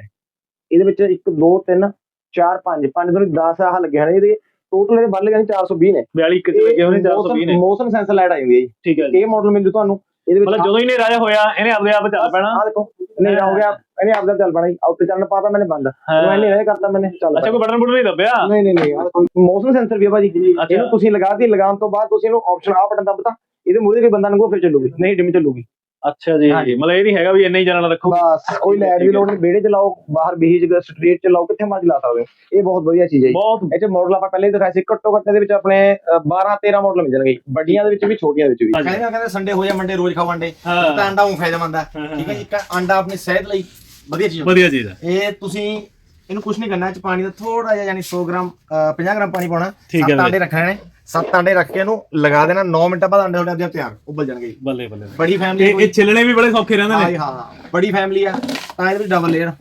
ਇਹਦੇ ਵਿੱਚ 1 2 3 4 5 5 ਤੋਂ 10 ਆਹ ਲੱਗੇ ਹਨ। ਇਹਦੇ ਟੋਟਲ ਇਹਦੇ ਬੱਲਬ ਯਾਨੀ 420 ਨੇ। 42 ਇੱਕ ਚ ਲੱਗੇ ਨੇ 420 ਨੇ। ਮੋਸ਼ਨ ਸੈਂਸਰ ਲਾਈਟ ਆਈ ਹੁੰਦੀ ਹੈ ਜੀ। ਠੀਕ ਹੈ ਜੀ। ਇਹ ਮਾਡਲ ਮਿਲ ਜੂ ਤੁਹਾਨੂੰ ਇਹਦੇ ਵਿੱਚ ਮਤਲਬ ਜਦੋਂ ਹੀ ਨੇ ਰਾਜਾ ਹੋਇਆ ਇਹਨੇ ਆਪਦੇ ਆਪ ਚੱਲ ਪੈਣਾ। ਆ ਦੇਖੋ ਨਹੀਂ ਹੋ ਗਿਆ ਇਹਨੇ ਆਪਦਾ ਚੱਲ ਪੈਣਾ ਜੀ। ਉੱਤੇ ਚੱਲਣ ਪਾਤਾ ਮੈਨੇ ਬੰਦ। ਮੈਂ ਨਹੀਂ ਰਹਿ ਕਰਤਾ ਮੈਨੇ ਚੱਲ ਅੱਛਾ ਕੋਈ ਬਟਨ ਬੁਟਨ ਨਹੀਂ ਦੱਬਿਆ? ਨਹੀਂ ਨਹੀਂ ਨਹੀਂ ਮੋਸ਼ਨ ਸੈਂਸਰ ਵੀ ਹੈ ਭਾਜੀ। ਇਹਨੂੰ ਤੁਸੀਂ ਲਗਾਤੀ ਲਗਾਉਣ ਤੋਂ ਬਾਅਦ ਤੁਸੀਂ ਇਹਨੂੰ ਆਪਸ਼ਨ ਆ ਬਟਨ ਦੱਬਤਾ ਇਹਦੇ ਮੂਹਰੇ ਕੋਈ ਬੰਦਾ ਲੰਘੋ ਫਿਰ ਚੱਲੂਗੀ। ਨਹੀਂ ਡਿਮ ਚੱਲੂਗੀ। ਅੱਛਾ ਜੀ। ਹਾਂਜੀ। ਮਤਲਬ ਇਹ ਨਹੀਂ ਹੈਗਾ ਵੀ ਇੰਨਾ ਹੀ ਚੱਲਣਾ ਰੱਖੋ। ਬਸ ਕੋਈ ਲਾਈਟ ਦੀ ਲੋੜ ਨਹੀਂ। ਵਿਹੜੇ ਚ ਲਾਓ ਬਾਹਰ ਬੀਜ ਸਟਰੀਟ ਚ ਲਾਓ ਕਿੱਥੇ ਮਰਜ਼ੀ ਲਾ ਸਕਦੇ ਹੋ। ਇਹ ਬਹੁਤ ਵਧੀਆ ਚੀਜ਼ ਹੈ ਜੀ। ਬਹੁਤ ਇਹ ਚ ਮਾਡਲ ਆਪਾਂ ਪਹਿਲੇ ਹੀ ਦਿਖਾਇਆ ਸੀ। ਘੱਟੋ ਘੱਟ ਇਹਦੇ ਵਿੱਚ ਆਪਣੇ 12 13 ਮਾਡਲ ਮਿਲ ਜਾਣਗੇ। ਵੱਡੀਆਂ ਦੇ ਵਿੱਚ ਵੀ ਛੋਟੀਆਂ ਦੇ ਵਿੱਚ ਵੀ। ਕਹਿੰਦੇ ਕਹਿੰਦੇ ਸੰਡੇ ਹੋ ਜਾ ਮੰਡੇ ਰੋਜ਼ ਖਾਓ ਅੰਡੇ ਹਾਂ। ਤਾਂ ਅੰਡਾ ਉਹ ਫਾਇਦੇਮੰਦ ਹੈ ਹਾਂ, ਹਾਂ, ਠੀਕ ਹੈ ਜੀ। ਇੱਕ ਅੰਡਾ ਆਪਣੀ ਸਿਹਤ ਲਈ ਵਧੀਆ ਚੀਜ਼ ਹੁੰਦੀ ਵਧੀਆ ਚੀਜ਼ ਹੈ। ਹੈ। ਇਹ ਤੁਸੀਂ ਇਹਨੂੰ ਕੁਝ ਨਹੀਂ ਕਰਨਾ ਇਹ ਚ ਪਾਣੀ ਦਾ ਥੋੜਾ ਜਿਹਾ ਯਾਨੀ 100 ਗ੍ਰਾਮ ਅਹ 50 ਗ੍ਰਾਮ ਪਾਣੀ ਪਾਉਣਾ। ਠੀਕ ਹੈ ਸੱਤ ਵੀਰੇ। ਅੰਡੇ ਰੱਖਣੇ ਨੇ। ਸੱਤ ਅੰਡੇ ਰੱਖ ਕੇ ਇਹਨੂੰ ਲਗਾ ਦੇਣਾ 9 ਮਿੰਟਾਂ ਬਾਅਦ ਅੰਡੇ ਤੁਹਾਡੇ ਆਪਦੇ ਤਿਆਰ ਉਬਲ ਜਾਣਗੇ ਜੀ। ਬੱਲੇ ਬੱਲੇ ਬੜੀ ਫੈਮਿਲੀ ਇਹ ਇਹ ਛਿੱਲਣੇ ਵੀ ਬੜੇ ਸੌਖੇ ਰਹਿੰਦੇ ਹਾਂ ਨੇ। ਜੀ, ਹਾਂ ਬੜੀ ਫੈਮਿਲੀ ਆ। ਤਾਂ ਇਹਦੇ ਵਿੱਚ ਡਬਲ ਲੇਅਰ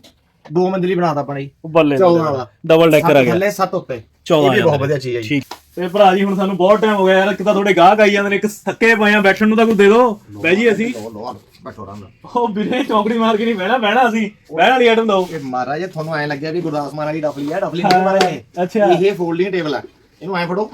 ਦੋ ਮੰਜ਼ਲੀ ਬਣਾਤਾ ਆਪਾਂ ਨੇ ਜੀ। ਬੱਲੇ ਚੌਦਾਂ ਵਾਲਾ। ਡਬਲ ਡੈਕਰ ਆ ਸੱਤ ਗਿਆ। ਥੱਲੇ ਸੱਤ ਉੱਤੇ। 14 ਇਹ ਵੀ ਬਹੁਤ ਵਧੀਆ ਚੀਜ਼ ਹੈ ਜੀ। ਠੀਕ। ਤੇ ਭਰਾ ਜੀ ਹੁਣ ਸਾਨੂੰ ਬਹੁਤ ਟਾਈਮ ਹੋ ਗਿਆ ਯਾਰ ਕਿਤਾ ਤੁਹਾਡੇ ਗਾਹਕ ਆਈ ਜਾਂਦੇ ਨੇ ਇੱਕ ਥੱਕੇ ਪਏ ਆ ਬੈਠਣ ਨੂੰ ਤਾਂ ਕੋਈ ਦੇ ਦਿਓ ਬਹਿ ਜੀ ਅਸੀਂ। ਲੋ ਲੋ ਬੈਠੋ ਆਰਾਮ ਨਾਲ। ਉਹ ਵੀਰੇ ਚੌਂਕੜੀ ਮਾਰ ਕੇ ਨਹੀਂ ਬਹਿਣਾ ਬਹਿਣਾ ਅਸੀਂ। ਬਹਿਣ ਵਾਲੀ ਆਈਟਮ ਦਿਓ ਇਹ ਮਹਾਰਾਜ ਤੁਹਾਨੂੰ ਐ ਲੱਗਿਆ ਵੀ ਗੁਰਦਾਸ ਮਾਨ ਵਾਲੀ ਡਫਲੀ ਹੈ ਡਫਲੀ ਨਹੀਂ ਮਾਰੇ ਅੱਛਾ। ਇਹ ਫੋਲਡਿੰਗ ਟੇਬਲ ਹੈ ਇਹਨੂੰ ਐ ਫੜੋ।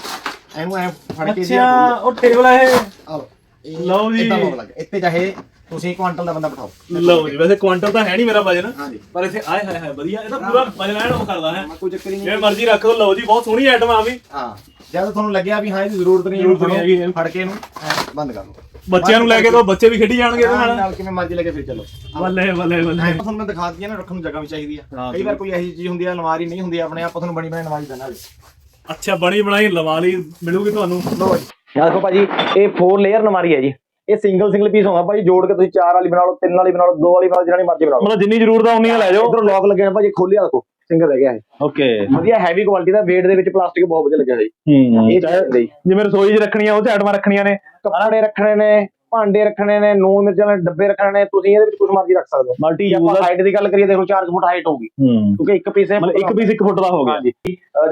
ਇਹਨੂੰ ਐ ਫੜ ਕੇ ਜੀ ਅੱਛਾ ਉਹ ਟੇਬਲ ਆ ਇਹ। ਆ ਲਓ ਇਹ ਲਓ ਜੀ। ਏਦਾਂ ਲੋਕ ਲੱਗ ਇੱਥੇ ਚਾਹੇ ਤੁਸੀਂ ਕੁਆਂਟਲ ਦਾ ਬੰਦਾ ਬਿਠਾਓ। ਲਓ ਜੀ ਵੈਸੇ ਕੁਆਂਟਲ ਤਾਂ ਹੈ ਨਹੀਂ ਮੇਰਾ ਵਜਨ ਹਾਂਜੀ। ਪਰ ਇੱਥੇ ਆਏ ਹਾਏ ਹਾਏ ਵਧੀਆ ਇਹ ਤਾਂ ਪੂਰਾ ਵਜਨ ਐਨ ਉਹ ਕਰਦਾ ਹੈ। ਮੈਂ ਕੋਈ ਚੱਕਰ ਹੀ ਨਹੀਂ। ਜੇ ਮਰਜ਼ੀ ਰੱਖ ਲਓ ਲਓ ਜੀ ਬਹੁਤ ਸੋਹਣੀ ਆਈਟਮ ਆ ਵੀ। ਹਾਂ ਜਦ ਤੁਹਾਨੂੰ ਲੱਗਿਆ ਵੀ ਹਾਂ ਇਹਦੀ ਜ਼ਰੂਰਤ ਨਹੀਂ ਜ਼ਰੂਰਤ ਨਹੀਂ ਹੈਗੀ। ਇਹਨੂੰ ਇਹਨੂੰ। ਫੜ ਕੇ ਇਹਨੂੰ ਐਂ ਬੰਦ ਕਰ ਲਓ। ਬੱਚਿਆਂ ਨੂੰ ਲੈ ਕੇ ਦੋ ਬੱਚੇ ਵੀ ਖੇਡੀ ਜਾਣਗੇ ਇਹਦੇ ਨਾਲ ਨਾਲ। ਨਾਲ ਕਿਵੇਂ ਮਰਜ਼ੀ ਲੈ ਕੇ ਫਿਰ ਚੱਲੋ। ਬੱਲੇ ਬੱਲੇ ਬੱਲੇ। ਐਂ ਤੁਹਾਨੂੰ ਮੈਂ ਦਿਖਾ ਦਿੱਤੀ ਨਾ ਰੱਖਣ ਨੂੰ ਜਗ੍ਹਾ ਵੀ ਚਾਹੀਦੀ ਆ। ਹਾਂ, ਕਈ ਵਾਰ ਕੋਈ ਇਹੋ ਜਿਹੀ ਚੀਜ਼ ਹੁੰਦੀ ਆ ਅਲਮਾਰੀ ਨਹੀਂ ਹੁੰਦੀ ਆਪਣੇ ਆਪ ਤੁਹਾਨੂੰ ਬਣੀ ਬਣਾਈ ਅਲਮਾਰੀ ਦੇਣਾ ਅੱਛਾ ਬਣੀ ਬਣਾਈ ਲਵਾ ਲਈ ਮਿਲੂਗੀ ਤੁਹਾਨੂੰ। ਲੋ ਜੀ ਆਹ ਦੇਖੋ ਭਾਜੀ ਇਹ 4 ਲੇਅਰ ਨਮਾਰੀ ਹੈ ਜੀ। ਇਹ ਸਿੰਗਲ ਸਿੰਗਲ ਪੀਸ ਹੁੰਦਾ ਭਾਜੀ ਜੋੜ ਕੇ ਤੁਸੀਂ ਚਾਰ ਵਾਲੀ ਬਣਾ ਲਓ ਤਿੰਨ ਵਾਲੀ ਬਣਾ ਲਓ ਦੋ ਵਾਲੀ ਬਣਾ ਲਓ ਜਿਹੜੀ ਮਰਜ਼ੀ ਬਣਾ ਲਓ। ਮਤਲਬ ਜਿੰਨੀ ਜ਼ਰੂਰਤ ਆ ਉਨੀਆਂ ਲੈ ਜਾਓ। ਇਧਰ ਲੋਕ ਲੱਗੇ ਨੇ ਭਾਜੀ ਖੋਲਿਆ ਦੇਖੋ ਸਿੰਗਲ ਰਹਿ ਗਿਆ ਇਹ। ਓਕੇ। ਵਧੀਆ ਹੈਵੀ ਕੁਆਲਿਟੀ ਦਾ weight ਦੇ ਵਿੱਚ ਪਲਾਸਟਿਕ ਬਹੁਤ ਵਧੀਆ ਲੱਗਿਆ ਜੀ। ਹੂੰ। ਇਹ ਜਿਵੇਂ ਰਸੋਈ 'ਚ ਰੱਖਣੀਆਂ ਉਹ 'ਚ ਆਈਟਮਾਂ ਰੱਖਣੀਆਂ ਨੇ। ਕੱਪੜੇ ਰੱਖਣੇ ਨੇ ਭਾਂਡੇ ਰੱਖਣੇ ਨੇ ਨੂਨ ਮਿਰਚਾਂ ਦੇ ਡੱਬੇ ਰੱਖਣੇ ਨੇ ਤੁਸੀਂ ਇਹਦੇ ਵਿੱਚ ਕੁਝ ਮਰਜ਼ੀ ਰੱਖ ਸਕਦੇ ਹੋ। ਮਲਟੀ ਯੂਜ਼ਰ ਹਾਈਟ ਦੀ ਗੱਲ ਕਰੀਏ ਦੇਖੋ 4 ਫੁੱਟ ਹਾਈਟ ਹੋਊਗੀ। ਕਿਉਂਕਿ ਇੱਕ ਪੀਸ ਮਤਲਬ ਇੱਕ ਪੀਸ ਇੱਕ ਫੁੱਟ ਦਾ ਹੋ ਗਿਆ। ਹਾਂਜੀ।